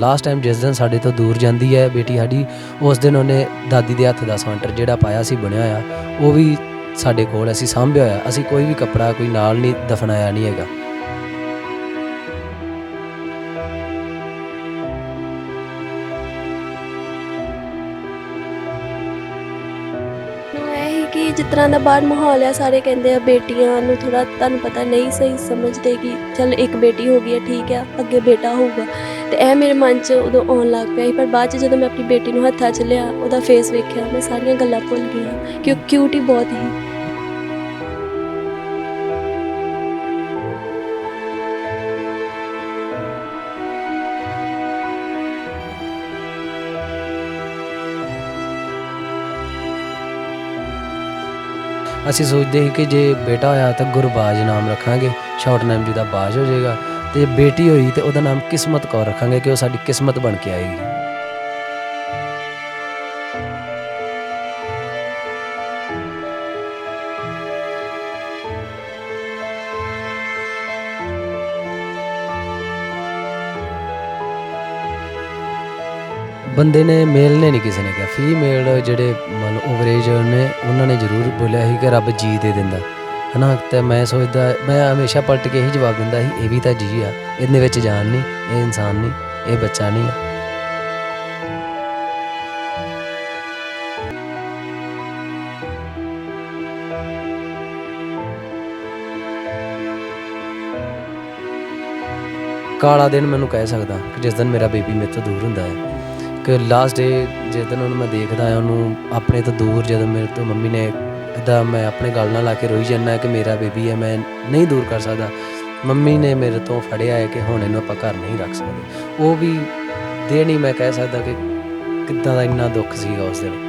Last time ਜਿਸ ਦਿਨ ਸਾਡੇ ਤੋਂ ਦੂਰ ਜਾਂਦੀ ਹੈ ਬੇਟੀ ਸਾਡੀ, ਉਸ ਦਿਨ ਉਹਨੇ ਦਾਦੀ ਦੇ ਹੱਥ ਦਾ ਸਵੈਂਟਰ ਜਿਹੜਾ ਪਾਇਆ ਸੀ ਬਣਿਆ ਹੋਇਆ, ਉਹ ਵੀ ਸਾਡੇ ਕੋਲ ਅਸੀਂ ਸਾਂਭਿਆ ਹੋਇਆ, ਅਸੀਂ ਕੋਈ ਵੀ ਕੱਪੜਾ ਕੋਈ ਨਾਲ ਨਹੀਂ, ਦਫਨਾਇਆ ਨਹੀਂ ਹੈਗਾ। ਜਿਸ ਤਰ੍ਹਾਂ ਦਾ ਬਾਹਰ ਮਾਹੌਲ ਆ, ਸਾਰੇ ਕਹਿੰਦੇ ਆ ਬੇਟੀਆਂ ਨੂੰ ਥੋੜਾ ਤੁਹਾਨੂੰ ਪਤਾ ਨਹੀਂ ਸਹੀ ਸਮਝਦੇ ਕਿ ਚਲ ਇੱਕ ਬੇਟੀ ਹੋ ਗਈ ਹੈ ਠੀਕ ਹੈ ਅੱਗੇ ਬੇਟਾ ਹੋਊਗਾ। ਤੇ ਇਹ ਮੇਰੇ ਮਨ 'ਚ ਉਦੋਂ ਆਉਣ ਲੱਗ ਪਿਆ ਸੀ, ਪਰ ਬਾਅਦ 'ਚ ਜਦੋਂ ਮੈਂ ਆਪਣੀ ਬੇਟੀ ਨੂੰ ਹੱਥਾਂ 'ਚ ਲਿਆ, ਉਹਦਾ ਫੇਸ ਵੇਖਿਆ, ਮੈਂ ਸਾਰੀਆਂ ਗੱਲਾਂ ਭੁੱਲ ਗਈ ਕਿ ਉਹ ਕਿਊਟ ਹੀ ਬਹੁਤ ਸੀ। ਅਸੀਂ ਸੋਚਦੇ ਸੀ ਕਿ ਜੇ ਬੇਟਾ ਹੋਇਆ ਤਾਂ ਗੁਰਬਾਜ ਨਾਮ ਰੱਖਾਂਗੇ ਸ਼ਾਰਟ ਜੀ ਦਾ ਬਾਜ ਹੋ ਜਾਏਗਾ। ਤੇ ਬੇਟੀ ਹੋਈ ਤੇ ਉਹਦਾ ਨਾਮ ਕਿਸਮਤ ਕੌਰ ਰੱਖਾਂਗੇ ਕਿ ਉਹ ਸਾਡੀ ਕਿਸਮਤ ਬਣ ਕੇ ਆਏਗੀ। ਬੰਦੇ ਨੇ ਮੇਲ ਨੇ ਨਹੀਂ ਕਿਸੇ ਨੇ ਕਿਹਾ। ਫੀਮੇਲ ਜਿਹੜੇ ਮਨ ਓਵਰੇਜ ਨੇ, ਉਹਨਾਂ ਨੇ ਜ਼ਰੂਰ ਬੋਲਿਆ ਸੀ ਕਿ ਰੱਬ ਜੀ ਦੇ ਦਿੰਦਾ। ਹਨਾ? ਤੇ ਮੈਂ ਸੋਚਦਾ, ਮੈਂ ਹਮੇਸ਼ਾ ਪਲਟ ਕੇ ਇਹੀ ਜਵਾਬ ਦਿੰਦਾ ਸੀ, ਇਹ ਵੀ ਤਾਂ ਜੀ ਆ। ਇਹਦੇ ਵਿੱਚ ਜਾਨ ਨਹੀਂ, ਇਹ ਇਨਸਾਨ ਨਹੀਂ, ਇਹ ਬੱਚਾ ਨਹੀਂ ਆ। ਕਾਲਾ ਦਿਨ ਮੈਨੂੰ ਕਹਿ ਸਕਦਾ ਕਿ ਜਿਸ ਦਿਨ ਮੇਰਾ ਬੇਬੀ ਮੇਰੇ ਤੋਂ ਦੂਰ ਹੁੰਦਾ ਹੈ। ਕਿ ਲਾਸਟ ਡੇ ਜਿਸ ਦਿਨ ਉਹਨੂੰ ਮੈਂ ਦੇਖਦਾ ਹਾਂ ਉਹਨੂੰ ਆਪਣੇ ਤੋਂ ਦੂਰ ਜਦੋਂ ਮੇਰੇ ਤੋਂ ਮੰਮੀ ਨੇ ਇਦਾਂ ਮੈਂ ਆਪਣੇ ਗਲ ਨਾਲ ਲਾ ਕੇ ਰੋਈ ਜਾਂਦਾ ਕਿ ਮੇਰਾ ਬੇਬੀ ਹੈ, ਮੈਂ ਨਹੀਂ ਦੂਰ ਕਰ ਸਕਦਾ। ਮੰਮੀ ਨੇ ਮੇਰੇ ਤੋਂ ਫੜਿਆ ਹੈ ਕਿ ਹੁਣ ਇਹਨੂੰ ਆਪਾਂ ਘਰ ਨਹੀਂ ਰੱਖ ਸਕਦੇ। ਉਹ ਵੀ ਦੇ ਨਹੀਂ ਮੈਂ ਕਹਿ ਸਕਦਾ ਕਿ ਕਿੱਦਾਂ ਦਾ ਇੰਨਾ ਦੁੱਖ ਸੀਗਾ ਉਸ ਦਿਨ।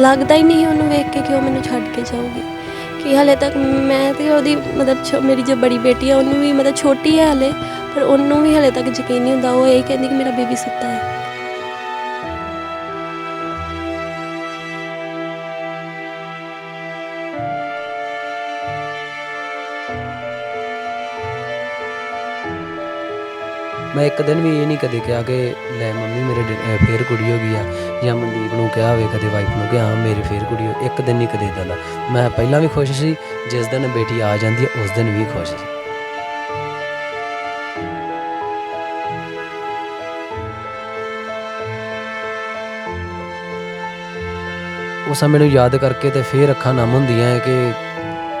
ਲੱਗਦਾ ਹੀ ਨਹੀਂ ਉਹਨੂੰ ਵੇਖ ਕੇ ਕਿ ਉਹ ਮੈਨੂੰ ਛੱਡ ਕੇ ਜਾਊਗੀ। ਕਿ ਹਲੇ ਤੱਕ ਮੈਂ ਤੇ ਉਹਦੀ ਮਤਲਬ ਛੋ- ਮੇਰੀ ਜੋ ਬੜੀ ਬੇਟੀ ਆ, ਉਹਨੂੰ ਵੀ ਮਤਲਬ ਛੋਟੀ ਹੈ ਹਲੇ, ਪਰ ਉਹਨੂੰ ਵੀ ਹਲੇ ਤੱਕ ਯਕੀਨ ਨਹੀਂ ਹੁੰਦਾ, ਉਹ ਇਹ ਕਹਿੰਦੀ ਕਿ ਮੇਰਾ ਬੇਬੀ ਸੁੱਤਾ ਹੈ। ਮੈਂ ਇੱਕ ਦਿਨ ਵੀ ਇਹ ਨਹੀਂ ਕਦੇ ਕਿਹਾ ਕਿ ਲੈ ਮੰਮੀ ਮੇਰੇ ਡ- ਅਹ ਫੇਰ ਕੁੜੀ ਹੋ ਗਈ ਆ। ਜਾਂ ਮਨਦੀਪ ਨੂੰ ਕਿਹਾ ਹੋਵੇ, ਕਦੇ ਵਾਈਫ ਨੂੰ ਕਿ ਹਾਂ, ਮੇਰੀ ਫੇਰ ਕੁੜੀ ਹੋ, ਇੱਕ ਦਿਨ ਨਹੀਂ ਕਦੇ ਇੱਦਾਂ ਦਾ ਮੈਂ ਪਹਿਲਾਂ ਵੀ ਖੁਸ਼ ਸੀ, ਜਿਸ ਦਿਨ ਬੇਟੀ ਆ ਜਾਂਦੀ ਹੈ ਉਸ ਦਿਨ ਵੀ ਖੁਸ਼ ਸੀ। ਉਹ ਸਮੇਂ ਨੂੰ ਯਾਦ ਕਰਕੇ ਤੇ ਫੇਰ ਅੱਖਾਂ ਨਮ ਹੁੰਦੀਆਂ ਹੈ ਕਿ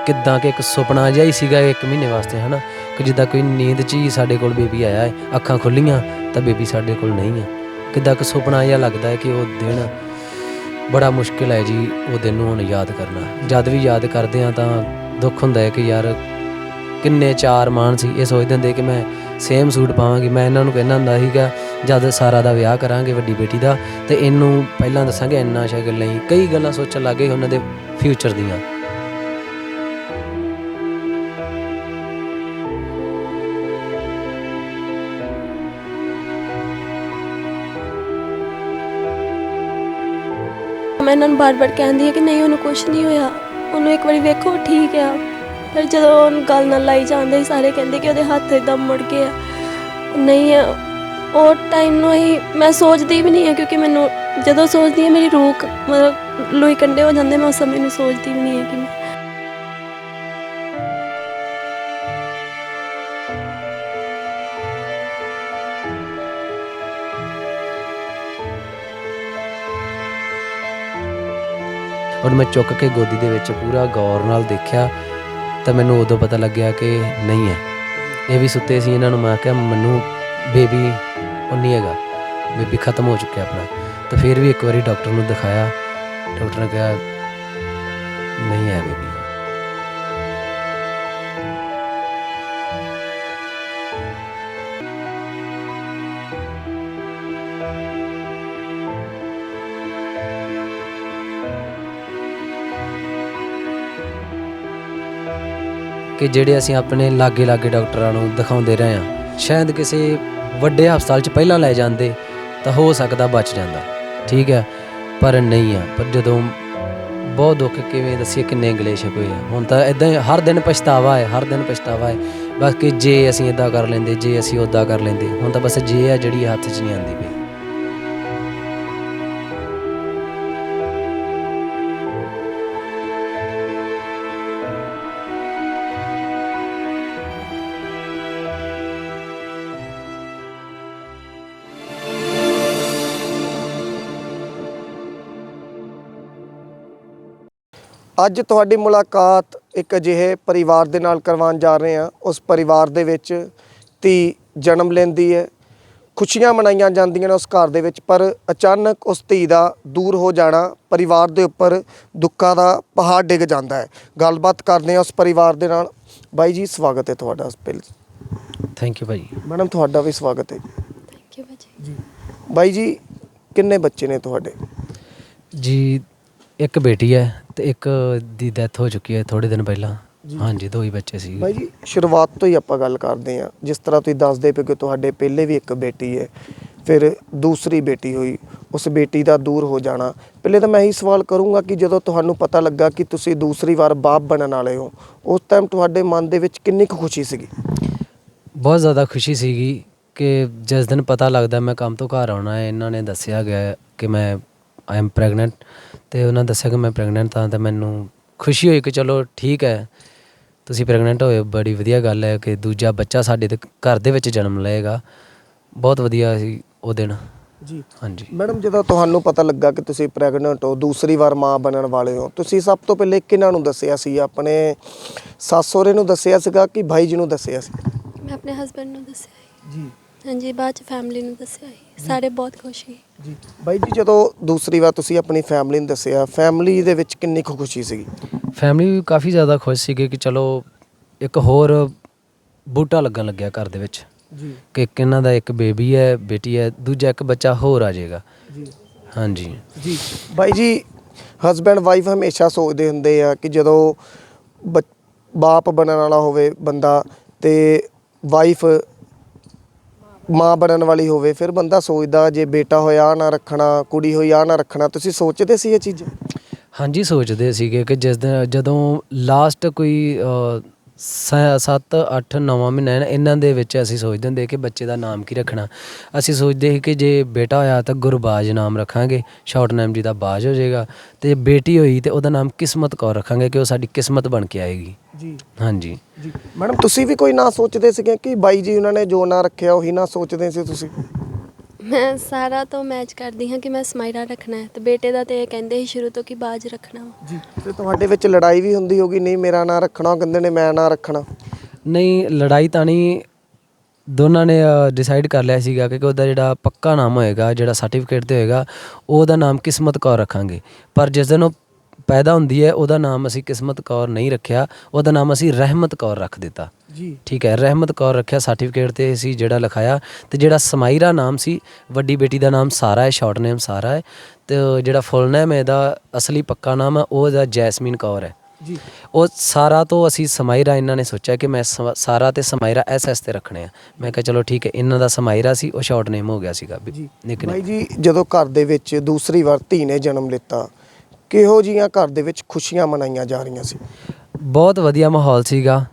ਕਿੱਦਾਂ ਕਿ ਇੱਕ ਸੁਪਨਾ ਜਿਹਾ ਹੀ ਸੀਗਾ ਇੱਕ ਮਹੀਨੇ ਵਾਸਤੇ, ਹਨਾ? ਕਿ ਜਿੱਦਾਂ ਕੋਈ ਨੀਂਦ 'ਚ ਹੀ ਸਾਡੇ ਕੋਲ ਬੇਬੀ ਆਇਆ ਹੈ, ਅੱਖਾਂ ਖੁੱਲੀਆਂ, ਤਾਂ ਬੇਬੀ ਸਾਡੇ ਕੋਲ ਨਹੀਂ ਹੈ। ਕਿੱਦਾਂ ਕਿ ਸੁਪਨਾ ਜਿਹਾ ਲੱਗਦਾ ਹੈ ਕਿ ਉਹ ਦਿਨ ਬੜਾ ਮੁਸ਼ਕਿਲ ਹੈ ਜੀ, ਉਹ ਦਿਨ ਨੂੰ ਹੁਣ ਯਾਦ ਕਰਨਾ। ਜਦ ਵੀ ਯਾਦ ਕਰਦੇ ਆ ਤਾਂ ਦੁੱਖ ਹੁੰਦਾ ਹੈ ਕਿ ਯਾਰ ਕਿੰਨੇ ਚਾਰ ਮਾਣ ਸੀ। ਇਹ ਸੋਚਦੇ ਹੁੰਦੇ ਕਿ ਮੈਂ ਸੇਮ ਸੂਟ ਪਾਵਾਂਗੀ। ਮੈਂ ਇਹਨਾਂ ਨੂੰ ਕਹਿੰਦਾ ਹੁੰਦਾ ਸੀਗਾ, ਜਦ ਸਾਰਾ ਦਾ ਵਿਆਹ ਕਰਾਂਗੇ ਵੱਡੀ ਬੇਟੀ ਦਾ, ਤੇ ਇਹਨੂੰ ਪਹਿਲਾਂ ਦੱਸਾਂਗੇ ਇੰਨਾ ਸ਼ਗਲ ਨਹੀਂ। ਕਈ ਗੱਲਾਂ ਸੋਚਣ ਲੱਗੇ ਉਹਨਾਂ ਦੇ ਫਿਊਚਰ ਦੀਆਂ। ਮੈਂ ਇਹਨਾਂ ਨੂੰ ਬਾਰ-ਬਾਰ ਕਹਿੰਦੀ ਹਾਂ ਕਿ ਨਹੀਂ, ਉਹਨੂੰ ਕੁਝ ਨਹੀਂ ਹੋਇਆ। ਉਹਨੂੰ ਇੱਕ ਵਾਰੀ ਵੇਖੋ, ਠੀਕ ਆ। ਪਰ ਜਦੋਂ ਉਹਨੂੰ ਗੱਲ ਨਾਲ ਲਾਈ ਜਾਂਦੇ ਸੀ, ਸਾਰੇ ਕਹਿੰਦੇ ਕਿ ਉਹਦੇ ਹੱਥ ਇਦਾਂ ਮੁੜ ਗਏ ਆ। ਨਹੀਂ ਆ, ਉਹ ਟਾਈਮ ਨੂੰ ਹੀ ਮੈਂ ਸੋਚਦੀ ਵੀ ਨਹੀਂ ਆ, ਕਿਉਂਕਿ ਮੈਨੂੰ ਜਦੋਂ ਸੋਚਦੀ ਹਾਂ ਮੇਰੀ ਰੂਹ ਕ- ਮਤਲਬ ਲੋਈ ਕੰਡੇ ਹੋ ਜਾਂਦੇ, ਮੈਂ ਉਸ ਸਮੇਂ ਨੂੰ ਸੋਚਦੀ ਵੀ ਨਹੀਂ ਹੈ ਕਿ ਮੈਂ ਔਰ ਮੈਂ ਚੁੱਕ ਕੇ ਗੋਦੀ ਦੇ ਵਿੱਚ ਪੂਰਾ ਗੌਰ ਨਾਲ ਦੇਖਿਆ ਤਾਂ ਮੈਨੂੰ ਉਦੋਂ ਪਤਾ ਲੱਗਿਆ ਕਿ ਨਹੀਂ ਹੈ। ਇਹ ਵੀ ਸੁੱਤੇ ਸੀ, ਇਹਨਾਂ ਨੂੰ ਮੈਂ ਕਿਹਾ, ਮੈਨੂੰ ਬੇਬੀ ਉਹ ਨਹੀਂ ਹੈਗਾ, ਬੇਬੀ ਖਤਮ ਹੋ ਚੁੱਕਿਆ ਆਪਣਾ। ਤਾਂ ਫਿਰ ਵੀ ਇੱਕ ਵਾਰੀ ਡਾਕਟਰ ਨੂੰ ਦਿਖਾਇਆ, ਡਾਕਟਰ ਨੇ ਕਿਹਾ ਕਿ ਜਿਹੜੇ ਅਸੀਂ ਆਪਣੇ ਲਾਗੇ ਲਾਗੇ ਡਾਕਟਰਾਂ ਨੂੰ ਦਿਖਾਉਂਦੇ ਰਹੇ ਹਾਂ, ਸ਼ਾਇਦ ਕਿਸੇ ਵੱਡੇ ਹਸਪਤਾਲ 'ਚ ਪਹਿਲਾਂ ਲੈ ਜਾਂਦੇ ਤਾਂ ਹੋ ਸਕਦਾ ਬਚ ਜਾਂਦਾ। ਠੀਕ ਹੈ, ਪਰ ਨਹੀਂ ਆ ਪਰ ਜਦੋਂ ਬਹੁਤ ਦੁੱਖ ਕਿਵੇਂ ਦੱਸੀਏ ਕਿੰਨੇ ਗਲੇਸ਼ ਹੋਏ ਆ। ਹੁਣ ਤਾਂ ਇਦਾਂ ਹਰ ਦਿਨ ਪਛਤਾਵਾ ਹੈ, ਹਰ ਦਿਨ ਪਛਤਾਵਾ ਹੈ। ਬਸ ਕਿ ਜੇ ਅਸੀਂ ਇਦਾਂ ਕਰ ਲੈਂਦੇ, ਜੇ ਅਸੀਂ ਉਦਾਂ ਕਰ ਲੈਂਦੇ, ਹੁਣ ਤਾਂ ਬਸ ਜੇ ਆ, ਜਿਹੜੀ ਹੱਥ 'ਚ ਨਹੀਂ ਆਉਂਦੀ ਪਈ। ਅੱਜ ਤੁਹਾਡੀ ਮੁਲਾਕਾਤ ਇੱਕ ਅਜਿਹੇ ਪਰਿਵਾਰ ਦੇ ਨਾਲ ਕਰਵਾਉਣ ਜਾ ਰਹੇ ਹਾਂ। ਉਸ ਪਰਿਵਾਰ ਦੇ ਵਿੱਚ ਧੀ ਜਨਮ ਲੈਂਦੀ ਹੈ। ਖੁਸ਼ੀਆਂ ਮਨਾਈਆਂ ਜਾਂਦੀਆਂ ਨੇ ਉਸ ਘਰ ਦੇ ਵਿੱਚ ਪਰ ਅਚਾਨਕ ਉਸ ਧੀ ਦਾ ਦੂਰ ਹੋ ਜਾਣਾ ਪਰਿਵਾਰ ਦੇ ਉੱਪਰ ਦੁੱਖਾਂ ਦਾ ਪਹਾੜ ਡਿੱਗ ਜਾਂਦਾ ਹੈ। ਗੱਲਬਾਤ ਕਰਦੇ ਹਾਂ ਉਸ ਪਰਿਵਾਰ ਦੇ ਨਾਲ। ਬਾਈ ਜੀ ਸਵਾਗਤ ਹੈ ਤੁਹਾਡਾ ਉਸ ਪਿਲ ਥੈਂਕ ਯੂ ਭਾਜੀ ਮੈਡਮ ਤੁਹਾਡਾ ਵੀ ਸਵਾਗਤ ਹੈ। ਥੈਂਕ ਯੂ ਭਾਜੀ। ਜੀ ਬਾਈ ਜੀ ਕਿੰਨੇ ਬੱਚੇ ਨੇ ਤੁਹਾਡੇ? ਜੀ ਇੱਕ ਬੇਟੀ ਹੈ ਤੇ ਇੱਕ ਦੀ ਡੈਥ ਹੋ ਚੁੱਕੀ ਹੈ ਥੋੜੇ ਦਿਨ ਪਹਿਲਾਂ। ਹਾਂਜੀ ਦੋ ਹੀ ਬੱਚੇ ਸੀ। ਬਾਈ ਜੀ ਸ਼ੁਰੂਆਤ ਤੋਂ ਹੀ ਆਪਾਂ ਗੱਲ ਕਰਦੇ ਹਾਂ। ਜਿਸ ਤਰ੍ਹਾਂ ਤੁਸੀਂ ਦੱਸਦੇ ਪਏ ਕਿ ਤੁਹਾਡੇ ਪਹਿਲੇ ਵੀ ਇੱਕ ਬੇਟੀ ਹੈ ਫਿਰ ਦੂਸਰੀ ਬੇਟੀ ਹੋਈ ਉਸ ਬੇਟੀ ਦਾ ਦੂਰ ਹੋ ਜਾਣਾ। ਪਹਿਲੇ ਤਾਂ ਮੈਂ ਇਹੀ ਸਵਾਲ ਕਰੂੰਗਾ ਕਿ ਜਦੋਂ ਤੁਹਾਨੂੰ ਪਤਾ ਲੱਗਾ ਕਿ ਤੁਸੀਂ ਦੂਸਰੀ ਵਾਰ ਬਾਪ ਬਣਨ ਵਾਲੇ ਹੋ ਉਸ ਟਾਈਮ ਤੁਹਾਡੇ ਮਨ ਦੇ ਵਿੱਚ ਕਿੰਨੀ ਕੁ ਖੁਸ਼ੀ ਸੀਗੀ? ਬਹੁਤ ਜ਼ਿਆਦਾ ਖੁਸ਼ੀ ਸੀਗੀ ਕਿ ਜਿਸ ਦਿਨ ਪਤਾ ਲੱਗਦਾ ਮੈਂ ਕੰਮ ਤੋਂ ਘਰ ਆਉਣਾ ਹੈ ਇਹਨਾਂ ਨੇ ਦੱਸਿਆ ਗਿਆ ਕਿ ਮੈਂ ਆਈ ਐਮ ਪ੍ਰੈਗਨੈਂਟ ਤੇ ਉਹਨਾਂ ਦੱਸਿਆ ਕਿ ਮੈਂ ਪ੍ਰੈਗਨੈਂਟ ਤਾਂ ਤੇ ਮੈਨੂੰ ਖੁਸ਼ੀ ਹੋਈ ਕਿ ਚਲੋ ਠੀਕ ਹੈ। ਤੁਸੀਂ ਪ੍ਰੈਗਨੈਂਟ ਹੋਏ ਬੜੀ ਵਧੀਆ ਗੱਲ ਹੈ ਕਿ ਦੂਜਾ ਬੱਚਾ ਸਾਡੇ ਦੇ ਘਰ ਦੇ ਵਿੱਚ ਜਨਮ ਲਏਗਾ। ਬਹੁਤ ਵਧੀਆ ਸੀ ਉਹ ਦਿਨ। ਜੀ। ਹਾਂਜੀ। ਮੈਡਮ ਜਦੋਂ ਤੁਹਾਨੂੰ ਪਤਾ ਲੱਗਾ ਕਿ ਤੁਸੀਂ ਪ੍ਰੈਗਨੈਂਟ ਹੋ ਦੂਸਰੀ ਵਾਰ ਮਾਂ ਬਣਨ ਵਾਲੇ ਹੋ ਤੁਸੀਂ ਸਭ ਤੋਂ ਪਹਿਲੇ ਕਿਹਨਾਂ ਨੂੰ ਦੱਸਿਆ ਸੀ? ਆਪਣੇ ਸੱਸ ਸਹੁਰੇ ਨੂੰ ਦੱਸਿਆ ਸੀਗਾ ਕਿ ਭਾਈ ਜੀ ਨੂੰ ਦੱਸਿਆ ਸੀ? ਮੈਂ ਆਪਣੇ ਹਸਬੰਡ ਨੂੰ ਦੱਸਿਆ ਜੀ। ਹਾਂਜੀ ਬਾਅਦ ਚ ਫੈਮਿਲੀ ਨੂੰ ਦੱਸਿਆ ਸੀ। ਸਾਰੇ ਬਹੁਤ ਖੁਸ਼ ਸੀ। ਜੀ। ਬਾਈ ਜੀ ਜਦੋਂ ਦੂਸਰੀ ਵਾਰ ਤੁਸੀਂ ਆਪਣੀ ਫੈਮਿਲੀ ਨੂੰ ਦੱਸਿਆ ਫੈਮਿਲੀ ਦੇ ਵਿੱਚ ਕਿੰਨੀ ਕੁ ਖੁਸ਼ੀ ਸੀਗੀ? ਫੈਮਿਲੀ ਵੀ ਕਾਫੀ ਜ਼ਿਆਦਾ ਖੁਸ਼ ਸੀਗੇ ਕਿ ਚਲੋ ਇੱਕ ਹੋਰ ਬੂਟਾ ਲੱਗਣ ਲੱਗਿਆ ਘਰ ਦੇ ਵਿੱਚ। ਜੀ। ਕਿ ਇੱਕ ਇਹਨਾਂ ਦਾ ਇੱਕ ਬੇਬੀ ਹੈ ਬੇਟੀ ਹੈ ਦੂਜਾ ਇੱਕ ਬੱਚਾ ਹੋਰ ਆ ਜਾਏਗਾ। ਜੀ। ਹਾਂਜੀ। ਜੀ। ਬਾਈ ਜੀ ਹਸਬੈਂਡ ਵਾਈਫ ਹਮੇਸ਼ਾ ਸੋਚਦੇ ਹੁੰਦੇ ਆ ਕਿ ਜਦੋਂ ਬ- ਬਾਪ ਬਣਨ ਵਾਲਾ ਹੋਵੇ ਬੰਦਾ ਤੇ ਵਾਈਫ ਮਾਂ ਬਣਨ ਵਾਲੀ ਹੋਵੇ ਫਿਰ ਬੰਦਾ ਸੋਚਦਾ ਜੇ ਬੇਟਾ ਹੋਇਆ ਆਹ ਨਾ ਰੱਖਣਾ ਕੁੜੀ ਹੋਈ ਆ ਨਾ ਰੱਖਣਾ ਤੁਸੀਂ ਸੋਚਦੇ ਸੀ ਇਹ ਚੀਜ਼ਾਂ? ਹਾਂਜੀ ਸੋਚਦੇ ਸੀਗੇ ਕਿ ਜਿਸ ਦਿਨ ਜਦੋਂ ਲਾਸਟ ਕੋਈ 7 8 9 ਮਹੀਨਾ ਹੈ ਨਾ, ਇਹਨਾਂ ਦੇ ਵਿੱਚ ਅਸੀਂ ਸੋਚਦੇ ਹੁੰਦੇ ਕਿ ਬੱਚੇ ਦਾ ਨਾਮ ਕੀ ਰੱਖਣਾ। ਅਸੀਂ ਸੋਚਦੇ ਸੀ ਕਿ ਜੇ ਬੇਟਾ ਹੋਇਆ ਤਾਂ ਗੁਰਬਾਜ ਨਾਮ ਰੱਖਾਂਗੇ ਸ਼ਾਰਟ ਨੇਮ ਜੀ ਦਾ ਬਾਜ ਹੋ ਜਾਏਗਾ ਤੇ ਬੇਟੀ ਹੋਈ ਤੇ ਉਹਦਾ ਨਾਮ ਕਿਸਮਤ ਕੌਰ ਰੱਖਾਂਗੇ ਕਿ ਉਹ ਸਾਡੀ ਕਿਸਮਤ ਬਣ ਕੇ ਆਏਗੀ। ਜੀ। ਹਾਂਜੀ। ਜੀ। ਮੈਡਮ ਤੁਸੀਂ ਵੀ ਕੋਈ ਨਾਂ ਸੋਚਦੇ ਸੀਗੇ ਕਿ ਬਾਈ ਜੀ ਉਹਨਾਂ ਨੇ ਜੋ ਨਾਂ ਰੱਖਿਆ ਉਹੀ ਨਾਂ ਸੋਚਦੇ ਸੀ ਤੁਸੀਂ? ਮੈਂ ਸਾਰਾ ਤੋਂ ਮੈਚ ਕਰਦੀ ਹਾਂ ਕਿ ਮੈਂ ਸਮਾਈਰਾ ਰੱਖਣਾ ਹੈ। ਤੇ ਬੇਟੇ ਦਾ ਤੇ ਇਹ ਕਹਿੰਦੇ ਸੀ ਸ਼ੁਰੂ ਤੋਂ ਕਿ ਬਾਜ ਰੱਖਣਾ ਵਾ। ਜੀ। ਤੇ ਤੁਹਾਡੇ ਵਿੱਚ ਲੜਾਈ ਵੀ ਹੁੰਦੀ ਹੋਗੀ ਨਹੀਂ ਮੇਰਾ ਨਾਂ ਰੱਖਣਾ ਉਹ ਕਹਿੰਦੇ ਨੇ ਮੈਂ ਨਾਂ ਰੱਖਣਾ। ਨਹੀਂ ਲੜਾਈ ਤਾਂ ਨਹੀਂ। ਦੋਨਾਂ ਨੇ ਡਿਸਾਈਡ ਕਰ ਲਿਆ ਸੀਗਾ ਕਿ ਉਹਦਾ ਜਿਹੜਾ ਪੱਕਾ ਨਾਮ ਹੋਏਗਾ ਜਿਹੜਾ ਸਰਟੀਫਿਕੇਟ ਤੇ ਹੋਏਗਾ ਉਹਦਾ ਨਾਮ ਕਿਸਮਤ ਕੌਰ ਰੱਖਾਂਗੇ। ਪਰ ਜਿਸ ਦਿਨ ਉਹ ਪੈਦਾ ਹੁੰਦੀ ਹੈ ਉਹਦਾ ਨਾਮ ਅਸੀਂ ਕਿਸਮਤ ਕੌਰ ਨਹੀਂ ਰੱਖਿਆ ਉਹਦਾ ਨਾਮ ਅਸੀਂ ਰਹਿਮਤ ਕੌਰ ਰੱਖ ਦਿੱਤਾ। ਜੀ। ਠੀਕ ਹੈ ਰਹਿਮਤ ਕੌਰ ਰੱਖਿਆ ਸਰਟੀਫਿਕੇਟ ਤੇ ਸੀ ਜਿਹੜਾ ਲਿਖਾਇਆ ਤੇ ਜਿਹੜਾ ਸਮਾਈਰਾ ਨਾਮ ਸੀ ਵੱਡੀ ਬੇਟੀ ਦਾ ਨਾਮ ਸਾਰਾ ਹੈ ਸ਼ਾਰਟ ਨੇਮ ਸਾਰਾ ਹੈ ਤੇ ਜਿਹੜਾ ਫੁੱਲ ਨੇਮ ਹੈ ਇਹਦਾ ਅਸਲੀ ਪੱਕਾ ਨਾਮ ਹੈ ਉਹ ਇਹਦਾ ਜੈਸਮੀਨ ਕੌਰ ਹੈ। ਜੀ। ਉਹ ਸਾਰਾ ਤੋਂ ਅਸੀਂ ਸਮਾਈਰਾ ਇਹਨਾਂ ਨੇ ਸੋਚਿਆ ਕਿ ਮੈਂ ਸਮ- ਸਾਰਾ ਤੇ ਸਮਾਈਰਾ ਐਸ ਐਸ ਤੇ ਰੱਖਣੇ ਆ। ਮੈਂ ਕਿਹਾ ਚਲੋ ਠੀਕ ਹੈ ਇਹਨਾਂ ਦਾ ਸਮਾਈਰਾ ਸੀ ਉਹ ਸ਼ਾਰਟ ਨੇਮ ਹੋ ਗਿਆ ਸੀਗਾ ਜੀ। ਭਾਈ ਜੀ ਜਦੋਂ ਘਰ ਦੇ ਵਿੱਚ ਦੂਸਰੀ ਵਾਰ ਧੀ ਨੇ ਜਨਮ ਲਿੱਤਾ ਕਿਹੋ ਜੀਆਂ ਘਰ ਦੇ ਵਿੱਚ ਖੁਸ਼ੀਆਂ ਮਨਾਈਆਂ ਜਾ ਰਹੀਆਂ ਸੀ? ਬਹੁਤ ਵਧੀਆ ਮਾਹੌਲ ਸੀਗਾ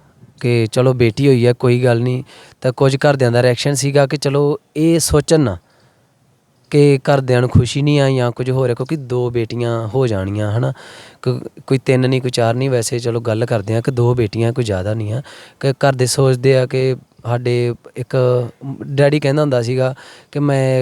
ਕਿ ਚਲੋ ਬੇਟੀ ਹੋਈ ਹੈ, ਕੋਈ ਗੱਲ ਨਹੀਂ। ਤਾਂ ਕੁਝ ਘਰਦਿਆਂ ਦਾ ਰਿਐਕਸ਼ਨ ਸੀਗਾ ਕਿ ਚਲੋ ਇਹ ਸੋਚਣ ਨਾ ਕਿ ਘਰਦਿਆਂ ਨੂੰ ਖੁਸ਼ੀ ਨਹੀਂ ਆ ਜਾਂ ਕੁਝ ਹੋਰ ਹੈ, ਕਿਉਂਕਿ ਦੋ ਬੇਟੀਆਂ ਹੋ ਜਾਣੀਆਂ, ਹਨਾ। ਕੋ- ਕੋਈ ਤਿੰਨ ਨਹੀਂ, ਕੋਈ ਚਾਰ ਨਹੀਂ, ਵੈਸੇ ਚਲੋ ਗੱਲ ਕਰਦੇ ਆ ਕਿ ਦੋ ਬੇਟੀਆਂ ਕੋਈ ਜ਼ਿਆਦਾ ਨਹੀਂ ਆ। ਕਿ ਘਰ ਦੇ ਸੋਚਦੇ ਆ ਕਿ ਸਾਡੇ ਇੱਕ, ਡੈਡੀ ਕਹਿੰਦਾ ਹੁੰਦਾ ਸੀਗਾ ਕਿ ਮੈਂ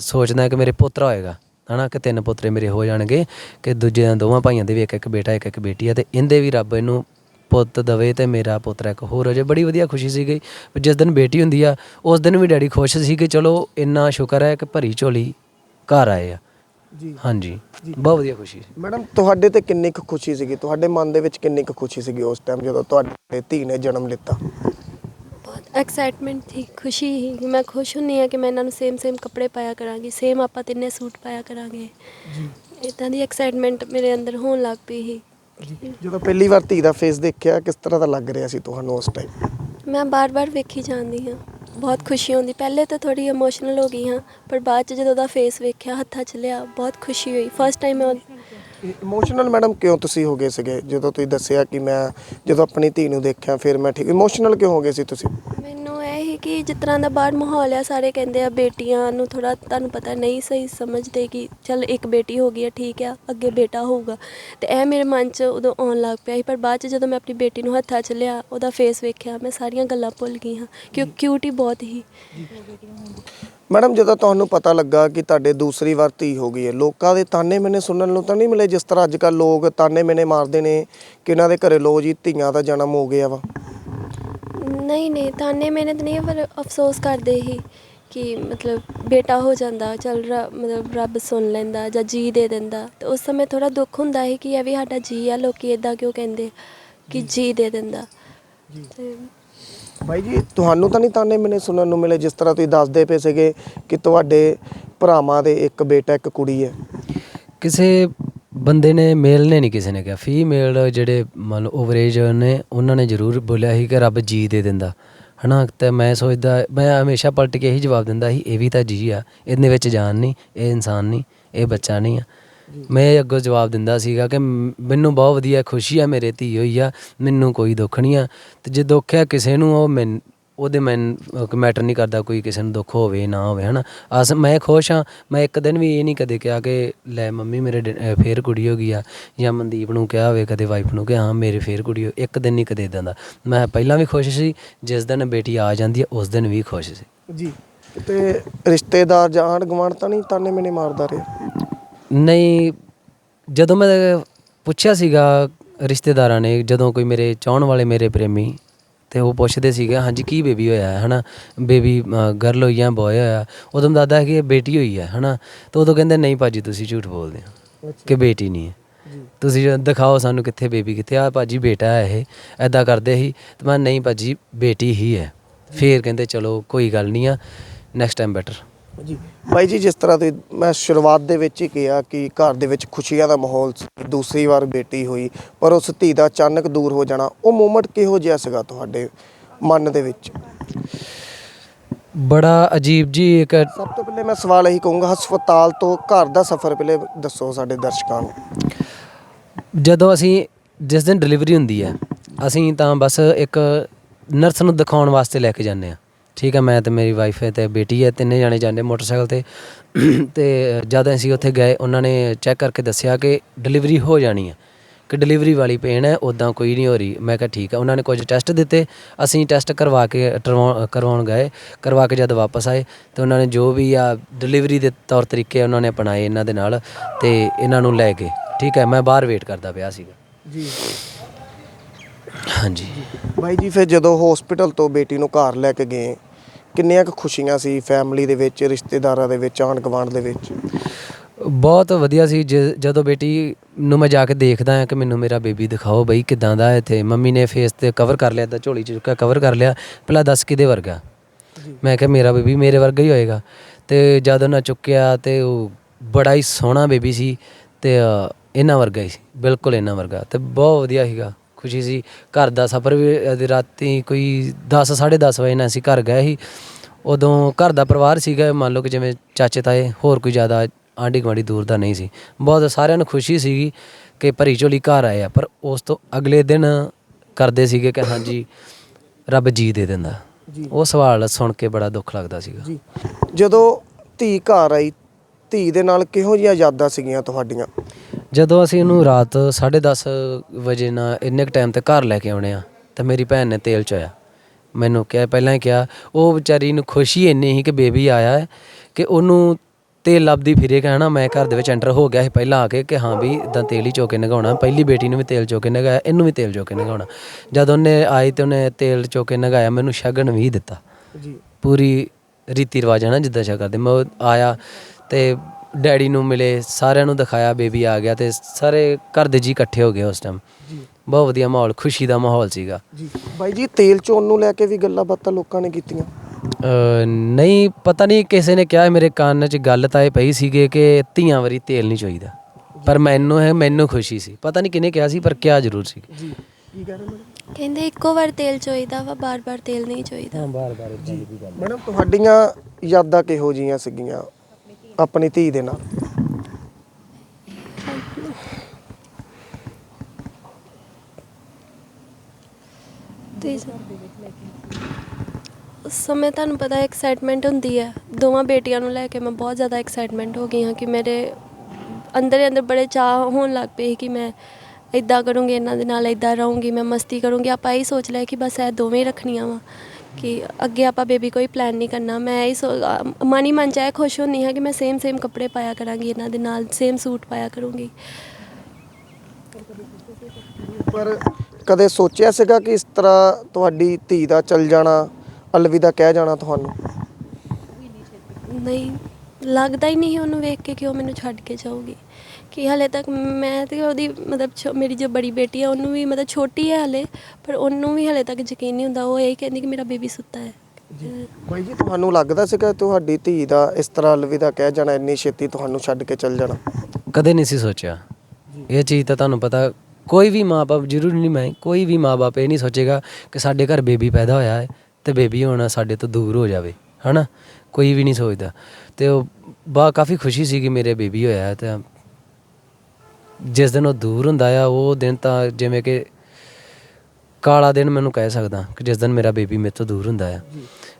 ਸੋਚਦਾ ਕਿ ਮੇਰੇ ਪੋਤਰਾ ਹੋਏਗਾ। ਹਨਾ ਕਿ ਤਿੰਨ ਪੁੱਤਰੇ ਮੇਰੇ ਹੋ ਜਾਣਗੇ ਕਿ ਦੂਜੇ ਦੋਵਾਂ ਭਾਈਆਂ ਦੇ ਵੀ ਇੱਕ ਇੱਕ ਬੇਟਾ ਇੱਕ ਇੱਕ ਬੇਟੀ ਆ ਤੇ ਇਹਦੇ ਵੀ ਰੱਬ ਇਹਨੂੰ ਪੁੱਤ ਦਵੇ ਤੇ ਮੇਰਾ ਪੁੱਤਰ ਇੱਕ ਹੋਰ ਹੋ ਜਾਏ ਬੜੀ ਵਧੀਆ ਖੁਸ਼ੀ ਸੀ ਗਈ ਜਿਸ ਦਿਨ ਬੇਟੀ ਹੁੰਦੀ ਆ ਉਸ ਦਿਨ ਵੀ ਡੈਡੀ ਖੁਸ਼ ਸੀ ਕਿ ਚਲੋ ਇੰਨਾ ਸ਼ੁਕਰ ਹੈ ਕਿ ਭਰੀ ਝੋਲੀ ਘਰ ਆਏ ਆ। ਜੀ। ਹਾਂਜੀ ਬਹੁਤ ਵਧੀਆ ਖੁਸ਼ੀ ਸੀ। ਮੈਡਮ ਤੁਹਾਡੇ ਤੇ ਕਿੰਨੀ ਕੁ ਖੁਸ਼ੀ ਸੀਗੀ? ਤੁਹਾਡੇ ਮਨ ਦੇ ਵਿੱਚ ਕਿੰਨੀ ਕੁ ਖੁਸ਼ੀ ਸੀਗੀ ਉਸ ਟਾਈਮ ਜਦੋਂ ਤੁਹਾਡੇ ਧੀ ਨੇ ਜਨਮ ਲਿੱਤਾ? ਐਕਸਾਈਟਮੈਂਟ ਥੀ ਖੁਸ਼ੀ ਸੀ ਮੈਂ ਖੁਸ਼ ਹੁੰਨੀ ਆ ਕਿ ਮੈਂ ਇਹਨਾਂ ਨੂੰ ਸੇਮ ਸੇਮ ਕੱਪੜੇ ਪਾਇਆ ਕਰਾਂਗੀ ਸੇਮ ਆਪਾਂ ਤਿੰਨੇ ਸੂਟ ਪਾਇਆ ਕਰਾਂਗੇ। ਜੀ। ਇਦਾਂ ਦੀ ਐਕਸਾਈਟਮੈਂਟ ਮੇਰੇ ਅੰਦਰ ਹੋਣ ਲੱਗ ਪਈ ਸੀ। ਜਦੋਂ ਪਹਿਲੀ ਵਾਰ ਧੀ ਦਾ ਫੇਸ ਦੇਖਿਆ ਕਿਸ ਤਰ੍ਹਾਂ ਦਾ ਲੱਗ ਰਿਹਾ ਸੀ ਤੁਹਾਨੂੰ ਉਸ ਟਾਈਮ ਮੈਂ ਬਾਰ-ਬਾਰ ਵੇਖੀ ਜਾਂਦੀ ਹਾਂ ਬਹੁਤ ਖੁਸ਼ੀ ਹੁੰਦੀ। ਪਹਿਲੇ ਤਾਂ ਥੋੜੀ ਇਮੋਸ਼ਨਲ ਹੋ ਗਈ ਹਾਂ ਪਰ ਬਾਅਦ ਚ ਜਦੋਂ ਉਹਦਾ ਫੇਸ ਵੇਖਿਆ ਹੱਥਾਂ 'ਚ ਲਿਆ ਬਹੁਤ ਖੁਸ਼ੀ ਹੋਈ। ਫਸਟ ਟਾਈਮ ਮੈਂ ਇਮੋਸ਼ਨਲ ਮੈਡਮ ਕਿਉਂ ਤੁਸੀਂ ਹੋ ਗਏ ਸੀਗੇ? ਜਦੋਂ ਤੁਸੀਂ ਦੱਸਿਆ ਕਿ ਮੈਂ ਜਦੋਂ ਆਪਣੀ ਧੀ ਨੂੰ ਦੇਖਿਆ, ਫਿਰ ਮੈਂ ਠੀਕ ਇਮੋਸ਼ਨਲ ਕਿਉਂ ਹੋ ਗਏ ਸੀ ਤੁਸੀਂ? ਮੈਨੂੰ ਇਹ ਹੀ ਕਿ ਜਿਸ ਤਰ੍ਹਾਂ ਦਾ ਬਾਹਰ ਮਾਹੌਲ ਆ, ਸਾਰੇ ਕਹਿੰਦੇ ਆ ਬੇਟੀਆਂ ਨੂੰ ਥੋੜਾ ਤੁਹਾਨੂੰ ਪਤਾ ਨਹੀਂ ਸਹੀ ਸਮਝਦੇ ਕਿ ਚੱਲ ਇੱਕ ਬੇਟੀ ਹੋ ਗਈ ਆ, ਠੀਕ ਆ, ਅੱਗੇ ਬੇਟਾ ਹੋਊਗਾ। ਤੇ ਇਹ ਮੇਰੇ ਮਨ 'ਚ ਉਦੋਂ ਆਉਣ ਲੱਗ ਪਿਆ ਸੀ, ਪਰ ਬਾਅਦ 'ਚ ਜਦੋਂ ਮੈਂ ਆਪਣੀ ਬੇਟੀ ਨੂੰ ਹੱਥਾਂ 'ਚ ਲਿਆ, ਉਹਦਾ ਫੇਸ ਵੇਖਿਆ, ਮੈਂ ਸਾਰੀਆਂ ਗੱਲਾਂ ਭੁੱਲ ਗਈ ਹਾਂ ਕਿ ਕਿਊਟੀ ਬਹੁਤ ਹੀ ਮੈਡਮ, ਜਦੋਂ ਤੁਹਾਨੂੰ ਪਤਾ ਲੱਗਾ ਕਿ ਤੁਹਾਡੇ ਦੂਸਰੀ ਵਾਰ ਧੀ ਹੋ ਗਈ ਹੈ, ਲੋਕਾਂ ਦੇ ਤਾਨੇ ਮੈਨੇ ਸੁਣਨ ਨੂੰ ਤਾਂ ਨਹੀਂ ਮਿਲੇ ਜਿਸ ਤਰ੍ਹਾਂ ਅੱਜ ਕੱਲ ਲੋਕ ਤਾਨੇ ਮੈਨੇ ਮਾਰਦੇ ਨੇ ਕਿ ਇਹਨਾਂ ਦੇ ਘਰੇ ਲੋ ਜੀ, ਧੀਆਂ ਦਾ ਜਨਮ ਹੋ ਗਿਆ ਵਾ। ਨਹੀਂ ਨਹੀਂ, ਤਾਨੇ ਮੈਨੇ ਤਾਂ ਨਹੀਂ, ਪਰ ਅਫਸੋਸ ਕਰਦੇ ਹੀ ਕਿ ਮਤਲਬ ਬੇਟਾ ਹੋ ਜਾਂਦਾ, ਚੱਲ ਮਤਲਬ ਰੱਬ ਸੁਣ ਲੈਂਦਾ ਜਾਂ ਜੀ ਦੇ ਦਿੰਦਾ। ਤੇ ਉਸ ਸਮੇਂ ਥੋੜਾ ਦੁੱਖ ਹੁੰਦਾ ਹੈ ਕਿ ਇਹ ਵੀ ਸਾਡਾ ਜੀ ਆ, ਲੋਕੀ ਇਦਾਂ ਕਿਉਂ ਕਹਿੰਦੇ ਕਿ ਜੀ ਦੇ ਦਿੰਦਾ। ਤੇ ਬਾਈ ਜੀ, ਤੁਹਾਨੂੰ ਤਾਂ ਨਹੀਂ ਤਾਨੇ ਮੈਨੇ ਸੁਣਨ ਨੂੰ ਮਿਲੇ ਜਿਸ ਤਰ੍ਹਾਂ ਤੁਸੀਂ ਦੱਸਦੇ ਪਏ ਸੀਗੇ ਕਿ ਤੁਹਾਡੇ ਭਰਾਵਾਂ ਦੇ ਇੱਕ ਬੇਟਾ, ਇੱਕ ਕੁੜੀ ਹੈ? ਕਿਸੇ ਬੰਦੇ ਨੇ ਮੇਲ ਨੇ ਨਹੀਂ ਕਿਸੇ ਨੇ ਕਿਹਾ। ਫੀਮੇਲ ਜਿਹੜੇ ਮੰਨ ਲਓ ਓਵਰੇਜ ਨੇ, ਉਹਨਾਂ ਨੇ ਜ਼ਰੂਰ ਬੋਲਿਆ ਸੀ ਕਿ ਰੱਬ ਜੀ ਦੇ ਦਿੰਦਾ। ਹਨਾ, ਤੇ ਮੈਂ ਸੋਚਦਾ, ਮੈਂ ਹਮੇਸ਼ਾ ਪਲਟ ਕੇ ਇਹੀ ਜਵਾਬ ਦਿੰਦਾ ਸੀ, ਇਹ ਵੀ ਤਾਂ ਜੀ ਆ, ਇਹਦੇ ਵਿੱਚ ਜਾਨ ਨਹੀਂ, ਇਹ ਇਨਸਾਨ ਨਹੀਂ, ਇਹ ਬੱਚਾ ਨਹੀਂ ਆ। ਮੈਂ ਅੱਗੋਂ ਜਵਾਬ ਦਿੰਦਾ ਸੀਗਾ ਕਿ ਮੈਨੂੰ ਬਹੁਤ ਵਧੀਆ ਖੁਸ਼ੀ ਆ, ਮੇਰੇ ਧੀ ਹੋਈ ਆ, ਮੈਨੂੰ ਕੋਈ ਦੁੱਖ ਨਹੀਂ ਆ। ਤੇ ਜੇ ਦੁੱਖ ਆ ਕਿਸੇ ਨੂੰ, ਉਹ ਮੈਨ, ਉਹਦੇ ਮੈਨ ਮੈਟਰ ਨਹੀਂ ਕਰਦਾ ਕੋਈ ਕਿਸੇ ਨੂੰ ਦੁੱਖ ਹੋਵੇ ਨਾ ਹੋਵੇ, ਹਨਾ। ਅਸ ਮੈਂ ਖੁਸ਼ ਹਾਂ ਮੈਂ ਇੱਕ ਦਿਨ ਵੀ ਇਹ ਨਹੀਂ ਕਦੇ ਕਿਹਾ ਕਿ ਲੈ ਮੰਮੀ, ਮੇਰੇ ਡ- ਫੇਰ ਕੁੜੀ ਹੋ ਗਈ ਆ। ਜਾਂ ਮਨਦੀਪ ਨੂੰ ਕਿਹਾ ਹੋਵੇ, ਕਦੇ ਵਾਈਫ ਨੂੰ ਕਿ ਹਾਂ, ਮੇਰੇ ਫੇਰ ਕੁੜੀ ਹੋ, ਇੱਕ ਦਿਨ ਨਹੀਂ ਕਦੇ ਇਦਾਂ ਦਾ। ਮੈਂ ਪਹਿਲਾਂ ਵੀ ਖੁਸ਼ ਸੀ, ਜਿਸ ਦਿਨ ਬੇਟੀ ਆ ਜਾਂਦੀ ਹੈ ਉਸ ਦਿਨ ਵੀ ਖੁਸ਼ ਸੀ। ਜੀ, ਤੇ ਰਿਸ਼ਤੇਦਾਰ ਜਾਂ ਆਂਢ ਗੁਆਂਢ ਤਾਂ ਨਹੀਂ ਤਾਨੇ ਮੈਨੇ ਮਾਰਦਾ ਰਿਹਾ? ਨਹੀਂ ਜਦੋਂ ਮੈਂ ਪੁੱਛਿਆ ਸੀਗਾ ਰਿਸ਼ਤੇਦਾਰਾਂ ਨੇ ਜਦੋਂ ਕੋਈ ਮੇਰੇ ਚਾਹਣ ਵਾਲੇ ਮੇਰੇ ਪ੍ਰੇਮੀ ਤੇ ਉਹ ਪੁੱਛਦੇ ਸੀਗੇ ਹਾਂਜੀ ਕੀ ਬੇਬੀ ਹੋਇਆ ਹੈ? ਹਨਾ? ਬੇਬੀ ਗਰਲ ਹੋਈ ਜਾਂ ਬॉय ਹੋਇਆ। ਉਦੋਂ ਮੈਂ ਦੱਸਦਾ ਕਿ ਇਹ ਬੇਟੀ ਹੋਈ ਹੈ ਹਨਾ? ਤਾਂ ਉਦੋਂ ਕਹਿੰਦੇ ਨਹੀਂ ਭਾਜੀ ਤੁਸੀਂ ਝੂਠ ਬੋਲਦੇ ਹੋ ਕਿ ਬੇਟੀ ਨਹੀਂ ਹੈ। ਤੁਸੀਂ ਦਿਖਾਓ ਸਾਨੂੰ ਕਿੱਥੇ ਬੇਬੀ ਕਿੱਥੇ ਆ। ਭਾਜੀ ਬੇਟਾ ਹੈ ਇਹ। ਐਦਾਂ ਕਰਦੇ ਸੀ। ਤੇ ਮੈਂ ਨਹੀਂ ਭਾਜੀ ਬੇਟੀ ਹੀ ਹੈ। ਫੇਰ ਕਹਿੰਦੇ ਚਲੋ ਕੋਈ ਗੱਲ ਨਹੀਂ ਆ ਨੈਕਸਟ ਟਾਈਮ ਬੈਟਰ ਜੀ ਬਾਈ ਜੀ ਜਿਸ ਤਰ੍ਹਾਂ ਤੁਸੀਂ ਮੈਂ ਸ਼ੁਰੂਆਤ ਦੇ ਵਿੱਚ ਹੀ ਕਿਹਾ ਕਿ ਘਰ ਦੇ ਵਿੱਚ ਖੁਸ਼ੀਆਂ ਦਾ ਮਾਹੌਲ ਸੀ ਦੂਸਰੀ ਵਾਰ ਬੇਟੀ ਹੋਈ ਪਰ ਉਸ ਧੀ ਦਾ ਅਚਾਨਕ ਦੂਰ ਹੋ ਜਾਣਾ ਉਹ ਮੂਮੈਂਟ ਕਿਹੋ ਜਿਹਾ ਸੀਗਾ ਤੁਹਾਡੇ ਮਨ ਦੇ ਵਿੱਚ? ਬੜਾ ਅਜੀਬ ਜੀ ਇੱਕ ਸਭ ਤੋਂ ਪਹਿਲੇ ਮੈਂ ਸਵਾਲ ਇਹੀ ਕਹੂੰਗਾ ਹਸਪਤਾਲ ਤੋਂ ਘਰ ਦਾ ਸਫ਼ਰ ਪਹਿਲੇ ਦੱਸੋ ਸਾਡੇ ਦਰਸ਼ਕਾਂ ਨੂੰ। ਜਦੋਂ ਅਸੀਂ ਜਿਸ ਦਿਨ ਡਿਲੀਵਰੀ ਹੁੰਦੀ ਹੈ ਅਸੀਂ ਤਾਂ ਬਸ ਇੱਕ ਨਰਸ ਨੂੰ ਦਿਖਾਉਣ ਵਾਸਤੇ ਲੈ ਕੇ ਜਾਂਦੇ ਆ ਠੀਕ ਹੈ ਮੈਂ ਤੇ ਮੇਰੀ ਵਾਈਫ ਹੈ ਤੇ ਬੇਟੀ ਹੈ, ਤਿੰਨੇ ਜਾਣੇ ਜਾਂਦੇ ਮੋਟਰਸਾਈਕਲ ਤੇ। ਤੇ ਜਦ ਅਸੀਂ ਉੱਥੇ ਗਏ, ਉਹਨਾਂ ਨੇ ਚੈੱਕ ਕਰਕੇ ਦੱਸਿਆ ਕਿ ਡਿਲੀਵਰੀ ਹੋ ਜਾਣੀ ਹੈ। ਕਿ ਡਿਲੀਵਰੀ ਵਾਲੀ ਪੇਨ ਹੈ ਉਦਾਂ ਕੋਈ ਨਹੀਂ ਹੋ ਰਹੀ। ਮੈਂ ਕਿਹਾ ਠੀਕ ਹੈ ਉਹਨਾਂ ਨੇ ਕੁਝ ਟੈਸਟ ਦਿੱਤੇ। ਅਸੀਂ ਟੈਸਟ ਕਰਵਾ ਕੇ ਟਰਵਾ- ਕਰਵਾਉਣ ਗਏ। ਕਰਵਾ ਕੇ ਜਦ ਵਾਪਸ ਆਏ, ਤੇ ਉਹਨਾਂ ਨੇ ਜੋ ਵੀ ਆ ਡਿਲੀਵਰੀ ਦੇ ਤੌਰ ਤਰੀਕੇ ਉਹਨਾਂ ਨੇ ਅਪਣਾਏ ਇਹਨਾਂ ਦੇ ਨਾਲ ਤੇ ਇਹਨਾਂ ਨੂੰ ਲੈ ਕੇ ਠੀਕ ਹੈ ਮੈਂ ਬਾਹਰ ਵੇਟ ਕਰਦਾ ਪਿਆ ਸੀਗਾ। ਜੀ। ਹਾਂਜੀ। ਬਾਈ ਜੀ ਫਿਰ ਜਦੋਂ ਹਸਪੀਟਲ ਤੋਂ ਬੇਟੀ ਨੂੰ ਘਰ ਲੈ ਕੇ ਗਏ ਕਿੰਨੀਆਂ ਕੁ ਖੁਸ਼ੀਆਂ ਸੀ ਫੈਮਿਲੀ ਦੇ ਵਿੱਚ ਰਿਸ਼ਤੇਦਾਰਾਂ ਦੇ ਵਿੱਚ ਆਂਢ ਗੁਆਂਢ ਦੇ ਵਿੱਚ? ਬਹੁਤ ਵਧੀਆ ਸੀ। ਜ- ਜਦੋਂ ਬੇਟੀ ਨੂੰ ਮੈਂ ਜਾ ਕੇ ਦੇਖਦਾ ਹਾਂ ਕਿ ਮੈਨੂੰ ਮੇਰਾ ਬੇਬੀ ਦਿਖਾਓ ਬਈ ਕਿਦਾਂ ਦਾ ਹੈ ਇੱਥੇ। ਮੰਮੀ ਨੇ ਫੇਸ ਤੇ ਕਵਰ ਕਰ ਲਿਆ ਤਾਂ ਝੋਲੀ ਚ ਚੁੱਕਾ ਕਵਰ ਕਰ ਲਿਆ ਪਹਿਲਾਂ ਦੱਸ ਕਿਹਦੇ ਵਰਗਾ? ਮੈਂ ਕਿਹਾ ਮੇਰਾ ਬੇਬੀ ਮੇਰੇ ਵਰਗਾ ਹੀ ਹੋਏਗਾ। ਤੇ ਜਦ ਉਹਨਾਂ ਚੁੱਕਿਆ ਤੇ ਉਹ ਬੜਾ ਹੀ ਸੋਹਣਾ ਬੇਬੀ ਸੀ ਤੇ ਅ, ਇਹਨਾਂ ਵਰਗਾ ਹੀ ਸੀ। ਬਿਲਕੁਲ ਇਹਨਾਂ ਵਰਗਾ ਤੇ ਬਹੁਤ ਵਧੀਆ ਸੀਗਾ। ਖੁਸ਼ੀ ਸੀ। ਘਰ ਦਾ ਸਫ਼ਰ ਵੀ ਅ, ਰਾਤੀ ਕੋਈ 10 10:30 ਵਜੇ ਨਾਲ ਅਸੀਂ ਘਰ ਗਏ ਸੀ। ਉਦੋਂ ਘਰ ਦਾ ਪਰਿਵਾਰ ਸੀਗਾ ਮੰਨ ਲਓ ਕਿ ਜਿਵੇਂ ਚਾਚੇ ਤਾਏ ਹੋਰ ਕੋਈ ਜ਼ਿਆਦਾ ਆਂਢੀ ਗੁਆਂਢੀ ਦੂਰ ਦਾ ਨਹੀਂ ਸੀ। ਬਹੁਤ ਸਾਰਿਆਂ ਨੂੰ ਖੁਸ਼ੀ ਸੀਗੀ ਕਿ ਭਰੀ ਝੋਲੀ ਘਰ ਆਏ ਆ ਪਰ ਉਸ ਤੋਂ ਅਗਲੇ ਦਿਨ ਕਰਦੇ ਸੀਗੇ ਕਿ ਹਾਂਜੀ ਰੱਬ ਜੀ ਦੇ ਦਿੰਦਾ। ਉਹ ਸਵਾਲ ਸੁਣ ਕੇ ਬੜਾ ਦੁੱਖ ਲੱਗਦਾ ਸੀਗਾ। ਜਦੋਂ ਧੀ ਘਰ ਆਈ ਧੀ ਦੇ ਨਾਲ ਕਿਹੋ ਜਿਹੀਆਂ ਯਾਦਾਂ ਸੀਗੀਆਂ ਤੁਹਾਡੀਆਂ? ਜਦੋਂ ਅਸੀਂ ਉਹਨੂੰ ਰਾਤ 10:30 ਵਜੇ ਨਾ ਇੰਨੇ ਕੁ ਟਾਈਮ ਤੇ ਘਰ ਲੈ ਕੇ ਆਉਣੇ ਆ ਤੇ ਮੇਰੀ ਭੈਣ ਨੇ ਤੇਲ ਚੋਇਆ। ਮੈਨੂੰ ਕਿਹਾ ਪਹਿਲਾਂ ਹੀ ਕਿਹਾ ਉਹ ਵਿਚਾਰੀ ਨੂੰ ਖੁਸ਼ੀ ਇੰਨੀ ਸੀ ਕਿ ਬੇਬੀ ਆਇਆ ਹੈ ਕਿ ਉਹਨੂੰ ਤੇਲ ਲੱਭਦੀ ਫਿਰੇ ਕਹਿਣਾ ਮੈਂ ਘਰ ਦੇ ਵਿੱਚ ਐਂਟਰ ਹੋ ਗਿਆ ਸੀ ਪਹਿਲਾਂ ਆ ਕੇ ਕਿ ਹਾਂ ਵੀ ਇਦਾਂ ਤੇਲ ਹੀ ਚੋ ਕੇ ਨਗਾਉਣਾ। ਪਹਿਲੀ ਬੇਟੀ ਨੂੰ ਵੀ ਤੇਲ ਚੋ ਕੇ ਨਗਾਇਆ ਇਹਨੂੰ ਵੀ ਤੇਲ ਚੋ ਕੇ ਨਗਾਉਣਾ। ਜਦ ਉਹਨੇ ਆਈ ਤੇ ਉਹਨੇ ਤੇਲ ਚੋ ਕੇ ਨਗਾਇਆ ਮੈਨੂੰ ਸ਼ਗਨ ਵੀ ਦਿੱਤਾ। ਜੀ। ਪੂਰੀ ਰੀਤੀ ਰਿਵਾਜ ਹੈ ਨਾ ਜਿੱਦਾਂ ਸ਼ਾ ਕਰਦੇ ਮੈਂ ਉਹ ਆਇਆ ਤੇ ਡੈਡੀ ਨੂੰ ਮਿਲੇ ਸਾਰਿਆਂ ਨੂੰ ਦਿਖਾਇਆ ਬੇਬੀ ਆ ਗਿਆ ਤੇ ਸਾਰੇ ਘਰ ਦੇ ਜੀ ਇਕੱਠੇ ਹੋ ਗਏ ਉਸ ਟਾਈਮ ਜੀ। ਬਹੁਤ ਵਧੀਆ ਮਾਹੌਲ ਖੁਸ਼ੀ ਦਾ ਮਾਹੌਲ ਸੀਗਾ। ਜੀ। ਬਾਈ ਜੀ ਤੇਲ ਚੋਣ ਨੂੰ ਲੈ ਕੇ ਵੀ ਗੱਲਾਂ ਬਾਤਾਂ ਲੋਕਾਂ ਨੇ ਕੀਤੀਆਂ? ਅ, ਨਹੀਂ ਪਤਾ ਨਹੀਂ ਕਿਸੇ ਨੇ ਕਿਹਾ ਮੇਰੇ ਕੰਨ 'ਚ ਗੱਲ ਤਾਂ ਇਹ ਪਈ ਸੀਗੇ ਕਿ ਧੀਆਂ ਵਾਰੀ ਤੇਲ ਨਹੀਂ ਚੋਈਦਾ। ਪਰ ਮੈਨੂੰ ਹੈ ਮੈਨੂੰ ਖੁਸ਼ੀ ਸੀ। ਪਤਾ ਨਹੀਂ ਕਿਹਨੇ ਕਿਹਾ ਸੀ ਪਰ ਕਿਹਾ ਜ਼ਰੂਰ ਸੀ। ਜੀ। ਕੀ ਕਹਿ ਰਹੇ ਮੈਡਮ? ਕਹਿੰਦੇ ਇੱਕੋ ਵਾਰ ਤੇਲ ਚੋਈਦਾ ਵਾ ਬਾਰ-ਬਾਰ ਤੇਲ ਨਹੀਂ ਚੋਈਦਾ। ਬਾਰ-ਬਾਰ ਮੈਡਮ ਤੁਹਾਡੀਆਂ ਯਾਦਾਂ ਕਿਹੋ ਜੀਆਂ ਸੀਗੀਆਂ? ਆਪਣੀ ਧੀ ਦੇ ਨਾਲ। ਸਮੇਂ ਤੁਹਾਨੂੰ ਪਤਾ ਐਕਸਾਈਟਮੈਂਟ ਹੁੰਦੀ ਹੈ। ਦੋਵਾਂ ਬੇਟੀਆਂ ਨੂੰ ਲੈ ਕੇ ਮੈਂ ਬਹੁਤ ਜ਼ਿਆਦਾ ਐਕਸਾਈਟਮੈਂਟ ਹੋ ਗਈ ਹਾਂ ਕਿ ਮੇਰੇ ਅੰਦਰ ਹੀ ਅੰਦਰ ਬੜੇ ਚਾਹ ਹੋਣ ਲੱਗ ਪਏ ਕਿ ਮੈਂ ਇਦਾਂ ਕਰੂੰਗੀ, ਇਹਨਾਂ ਦੇ ਨਾਲ ਇਦਾਂ ਰਹੂੰਗੀ, ਮੈਂ ਮਸਤੀ ਕਰੂੰਗੀ। ਆਪਾਂ ਇਹ ਸੋਚ ਲਿਆ ਕਿ ਬਸ ਇਹ ਦੋਵੇਂ ਰੱਖਣੀਆਂ ਵਾ। ਕਿ ਅੱਗੇ ਆਪਾਂ ਬੇਬੀ ਕੋਈ ਪਲਾਨ ਨਹੀਂ ਕਰਨਾ। ਮੈਂ ਇਹ ਸੋ ਅ, ਮਨ ਹੀ ਮਨ ਚ ਇਹ ਖੁਸ਼ ਹੁੰਨੀ ਹਾਂ ਕਿ ਮੈਂ ਸੇਮ ਸੇਮ ਕੱਪੜੇ ਪਾਇਆ ਕਰਾਂਗੀ ਇਹਨਾਂ ਦੇ ਨਾਲ ਸੇਮ ਸੂਟ ਪਾਇਆ ਕਰੂੰਗੀ। ਪਰ ਕਦੇ ਸੋਚਿਆ ਸੀਗਾ ਕਿ ਇਸ ਤਰ੍ਹਾਂ ਤੁਹਾਡੀ ਧੀ ਦਾ ਚਲ ਜਾਣਾ ਅਲਵਿਦਾ ਕਹਿ ਜਾਣਾ ਤੁਹਾਨੂੰ? ਨਹੀਂ ਲੱਗਦਾ ਹੀ ਨਹੀਂ ਉਹਨੂੰ ਵੇਖ ਕੇ ਕਿ ਉਹ ਮੈਨੂੰ ਛੱਡ ਕੇ ਜਾਊਗੀ। ਕਿ ਹਲੇ ਤੱਕ ਮੈਂ ਤੇ ਉਹਦੀ ਮਤਲਬ ਛੋ- ਮੇਰੀ ਜੋ ਬੜੀ ਬੇਟੀ ਹੈ ਉਹਨੂੰ ਵੀ ਮਤਲਬ ਛੋਟੀ ਹੈ ਹਲੇ ਪਰ ਉਹਨੂੰ ਵੀ ਹਲੇ ਤੱਕ ਯਕੀਨ ਨਹੀਂ ਹੁੰਦਾ ਉਹ ਇਹ ਕਹਿੰਦੀ ਕਿ ਮੇਰਾ ਬੇਬੀ ਸੁੱਤਾ ਹੈ। ਕੋਈ ਜੀ ਤੁਹਾਨੂੰ ਲੱਗਦਾ ਸੀਗਾ ਤੁਹਾਡੀ ਧੀ ਦਾ ਇਸ ਤਰ੍ਹਾਂ ਅਲਵਿਦਾ ਕਹਿ ਜਾਣਾ ਇੰਨੀ ਛੇਤੀ ਤੁਹਾਨੂੰ ਛੱਡ ਕੇ ਚਲ ਜਾਣਾ? ਕਦੇ ਨਹੀਂ ਸੀ ਸੋਚਿਆ। ਇਹ ਚੀਜ਼ ਤਾਂ ਤੁਹਾਨੂੰ ਪਤਾ ਕੋਈ ਵੀ ਮਾਪੇ ਜ਼ਰੂਰੀ ਨਹੀਂ ਮੈਂ ਕੋਈ ਵੀ ਮਾਪੇ ਇਹ ਨਹੀਂ ਸੋਚੇਗਾ ਕਿ ਸਾਡੇ ਘਰ ਬੇਬੀ ਪੈਦਾ ਹੋਇਆ ਹੈ ਤੇ ਬੇਬੀ ਹੁਣ ਸਾਡੇ ਤੋਂ ਦੂਰ ਹੋ ਜਾਵੇ ਹਨਾ? ਕੋਈ ਵੀ ਨਹੀਂ ਸੋਚਦਾ। ਤੇ ਉਹ ਬਾ ਕਾਫੀ ਖੁਸ਼ੀ ਸੀ ਕਿ ਮੇਰੇ ਬੇਬੀ ਹੋਇਆ ਹੈ ਤੇ ਜਿਸ ਦਿਨ ਉਹ ਦੂਰ ਹੁੰਦਾ ਆ ਉਹ ਦਿਨ ਤਾਂ ਜਿਵੇਂ ਕਿ ਕਾਲਾ ਦਿਨ ਮੈਨੂੰ ਕਹਿ ਸਕਦਾ ਕਿ ਜਿਸ ਦਿਨ ਮੇਰਾ ਬੇਬੀ ਮੇਰੇ ਤੋਂ ਦੂਰ ਹੁੰਦਾ ਆ।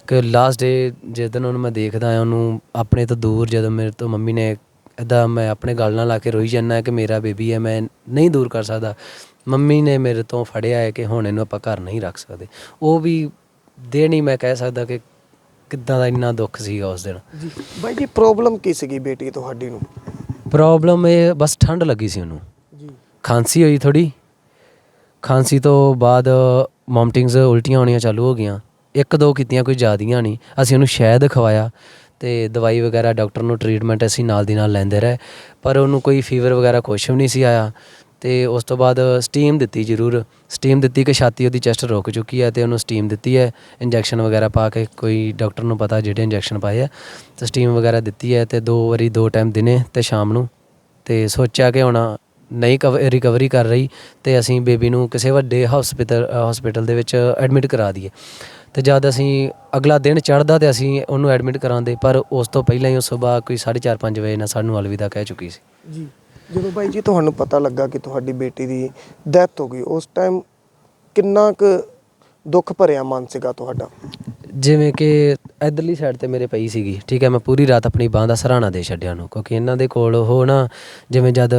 ਕਿ ਲਾਸਟ ਡੇ ਜਿਸ ਦਿਨ ਉਹਨੂੰ ਮੈਂ ਦੇਖਦਾ ਆ ਉਹਨੂੰ ਆਪਣੇ ਤੋਂ ਦੂਰ ਜਦੋਂ ਮੇਰੇ ਤੋਂ ਮੰਮੀ ਨੇ ਇਦਾਂ ਮੈਂ ਆਪਣੇ ਗਲ ਨਾਲ ਲਾ ਕੇ ਰੋਈ ਜਾਂਦਾ ਕਿ ਮੇਰਾ ਬੇਬੀ ਹੈ ਮੈਂ ਨਹੀਂ ਦੂਰ ਕਰ ਸਕਦਾ। ਮੰਮੀ ਨੇ ਮੇਰੇ ਤੋਂ ਫੜਿਆ ਹੈ ਕਿ ਹੁਣ ਇਹਨੂੰ ਆਪਾਂ ਘਰ ਨਹੀਂ ਰੱਖ ਸਕਦੇ। ਉਹ ਵੀ ਦੇ ਨਹੀਂ ਮੈਂ ਕਹਿ ਸਕਦਾ ਕਿ ਕਿੱਦਾਂ ਦਾ ਇੰਨਾ ਦੁੱਖ ਸੀਗਾ ਉਸ ਦਿਨ। ਜੀ। ਬਾਈ ਜੀ ਪ੍ਰੋਬਲਮ ਕੀ ਸੀਗੀ ਬੇਟੀ ਤੁਹਾਡੀ ਨੂੰ? ਪ੍ਰੋਬਲਮ ਇਹ ਬਸ ਠੰਡ ਲੱਗੀ ਸੀ ਉਹਨੂੰ। ਜੀ। ਖਾਂਸੀ ਹੋਈ ਥੋੜੀ ਖਾਂਸੀ ਤੋਂ ਬਾਅਦ ਮੌਮਟਿੰਗਸ ਉਲਟੀਆਂ ਹੋਣੀਆਂ ਚਾਲੂ ਹੋ ਗਈਆਂ। ਇੱਕ ਦੋ ਕੀਤੀਆਂ ਕੋਈ ਜ਼ਿਆਦੀਆਂ ਨਹੀਂ। ਅਸੀਂ ਉਹਨੂੰ ਸ਼ਹਿਦ ਖਵਾਇਆ ਤੇ ਦਵਾਈ ਵਗੈਰਾ ਡਾਕਟਰ ਨੂੰ ਟ੍ਰੀਟਮੈਂਟ ਅਸੀਂ ਨਾਲ ਦੀ ਨਾਲ ਲੈਂਦੇ ਰਹੇ। ਪਰ ਉਹਨੂੰ ਕੋਈ ਫੀਵਰ ਵਗੈਰਾ ਕੁਛ ਵੀ ਨਹੀਂ ਸੀ ਆਇਆ। ਤੇ ਉਸ ਤੋਂ ਬਾਅਦ ਸਟੀਮ ਦਿੱਤੀ ਜ਼ਰੂਰ। ਸਟੀਮ ਦਿੱਤੀ ਕਿ ਛਾਤੀ ਉਹਦੀ ਚੈਸਟ ਰੁਕ ਚੁੱਕੀ ਹੈ ਤੇ ਉਹਨੂੰ ਸਟੀਮ ਦਿੱਤੀ ਹੈ। ਇੰਜੈਕਸ਼ਨ ਵਗੈਰਾ ਪਾ ਕੇ ਕੋਈ ਡਾਕਟਰ ਨੂੰ ਪਤਾ ਜਿਹੜੇ ਇੰਜੈਕਸ਼ਨ ਪਾਏ ਆ, ਤੇ ਸਟੀਮ ਵਗੈਰਾ ਦਿੱਤੀ ਹੈ ਤੇ ਦੋ ਵਾਰੀ ਦੋ ਟਾਈਮ ਦਿਨੇ ਤੇ ਸ਼ਾਮ ਨੂੰ। ਤੇ ਸੋਚਿਆ ਕਿ ਹੁਣ ਨਹੀਂ ਰਿਕਵਰੀ ਕਰ ਰਹੀ ਤੇ ਅਸੀਂ ਬੇਬੀ ਨੂੰ ਕਿਸੇ ਵੱਡੇ ਹਸਪੀਟਲ ਹਸਪੀਟਲ ਦੇ ਵਿੱਚ ਐਡਮਿਟ ਕਰਾ ਦਈਏ। ਤੇ ਜਦ ਅਸੀਂ ਅਗਲਾ ਦਿਨ ਚੜ੍ਹਦਾ ਤੇ ਅਸੀਂ ਉਹਨੂੰ ਐਡਮਿਟ ਕਰਾਉਂਦੇ ਪਰ ਉਸ ਤੋਂ ਪਹਿਲਾਂ ਹੀ ਉਹ ਸਵੇਰ ਕੋਈ 4:30 5 ਵਜੇ ਨਾਲ ਸਾਨੂੰ ਅਲਵਿਦਾ ਕਹਿ ਚੁੱਕੀ ਸੀ। ਜੀ। ਜਦੋਂ ਬਾਈ ਜੀ ਤੁਹਾਨੂੰ ਪਤਾ ਲੱਗਾ ਕਿ ਤੁਹਾਡੀ ਬੇਟੀ ਦੀ ਡੈਥ ਹੋ ਗਈ, ਉਸ ਟਾਈਮ ਕਿੰਨਾ ਕੁ ਦੁੱਖ ਭਰਿਆ ਮਨ ਸੀਗਾ ਤੁਹਾਡਾ? ਜਿਵੇਂ ਕਿ ਇਧਰਲੀ ਸਾਈਡ ਤੇ ਮੇਰੇ ਪਈ ਸੀਗੀ, ਠੀਕ ਹੈ, ਮੈਂ ਪੂਰੀ ਰਾਤ ਆਪਣੀ ਬਾਹ ਦਾ ਸਰਾਣਾ ਦੇ ਛੱਡਿਆ ਨੂੰ ਕਿਉਂਕਿ ਇਹਨਾਂ ਦੇ ਕੋਲ ਉਹ ਨਾ ਜਿਵੇਂ ਜਦ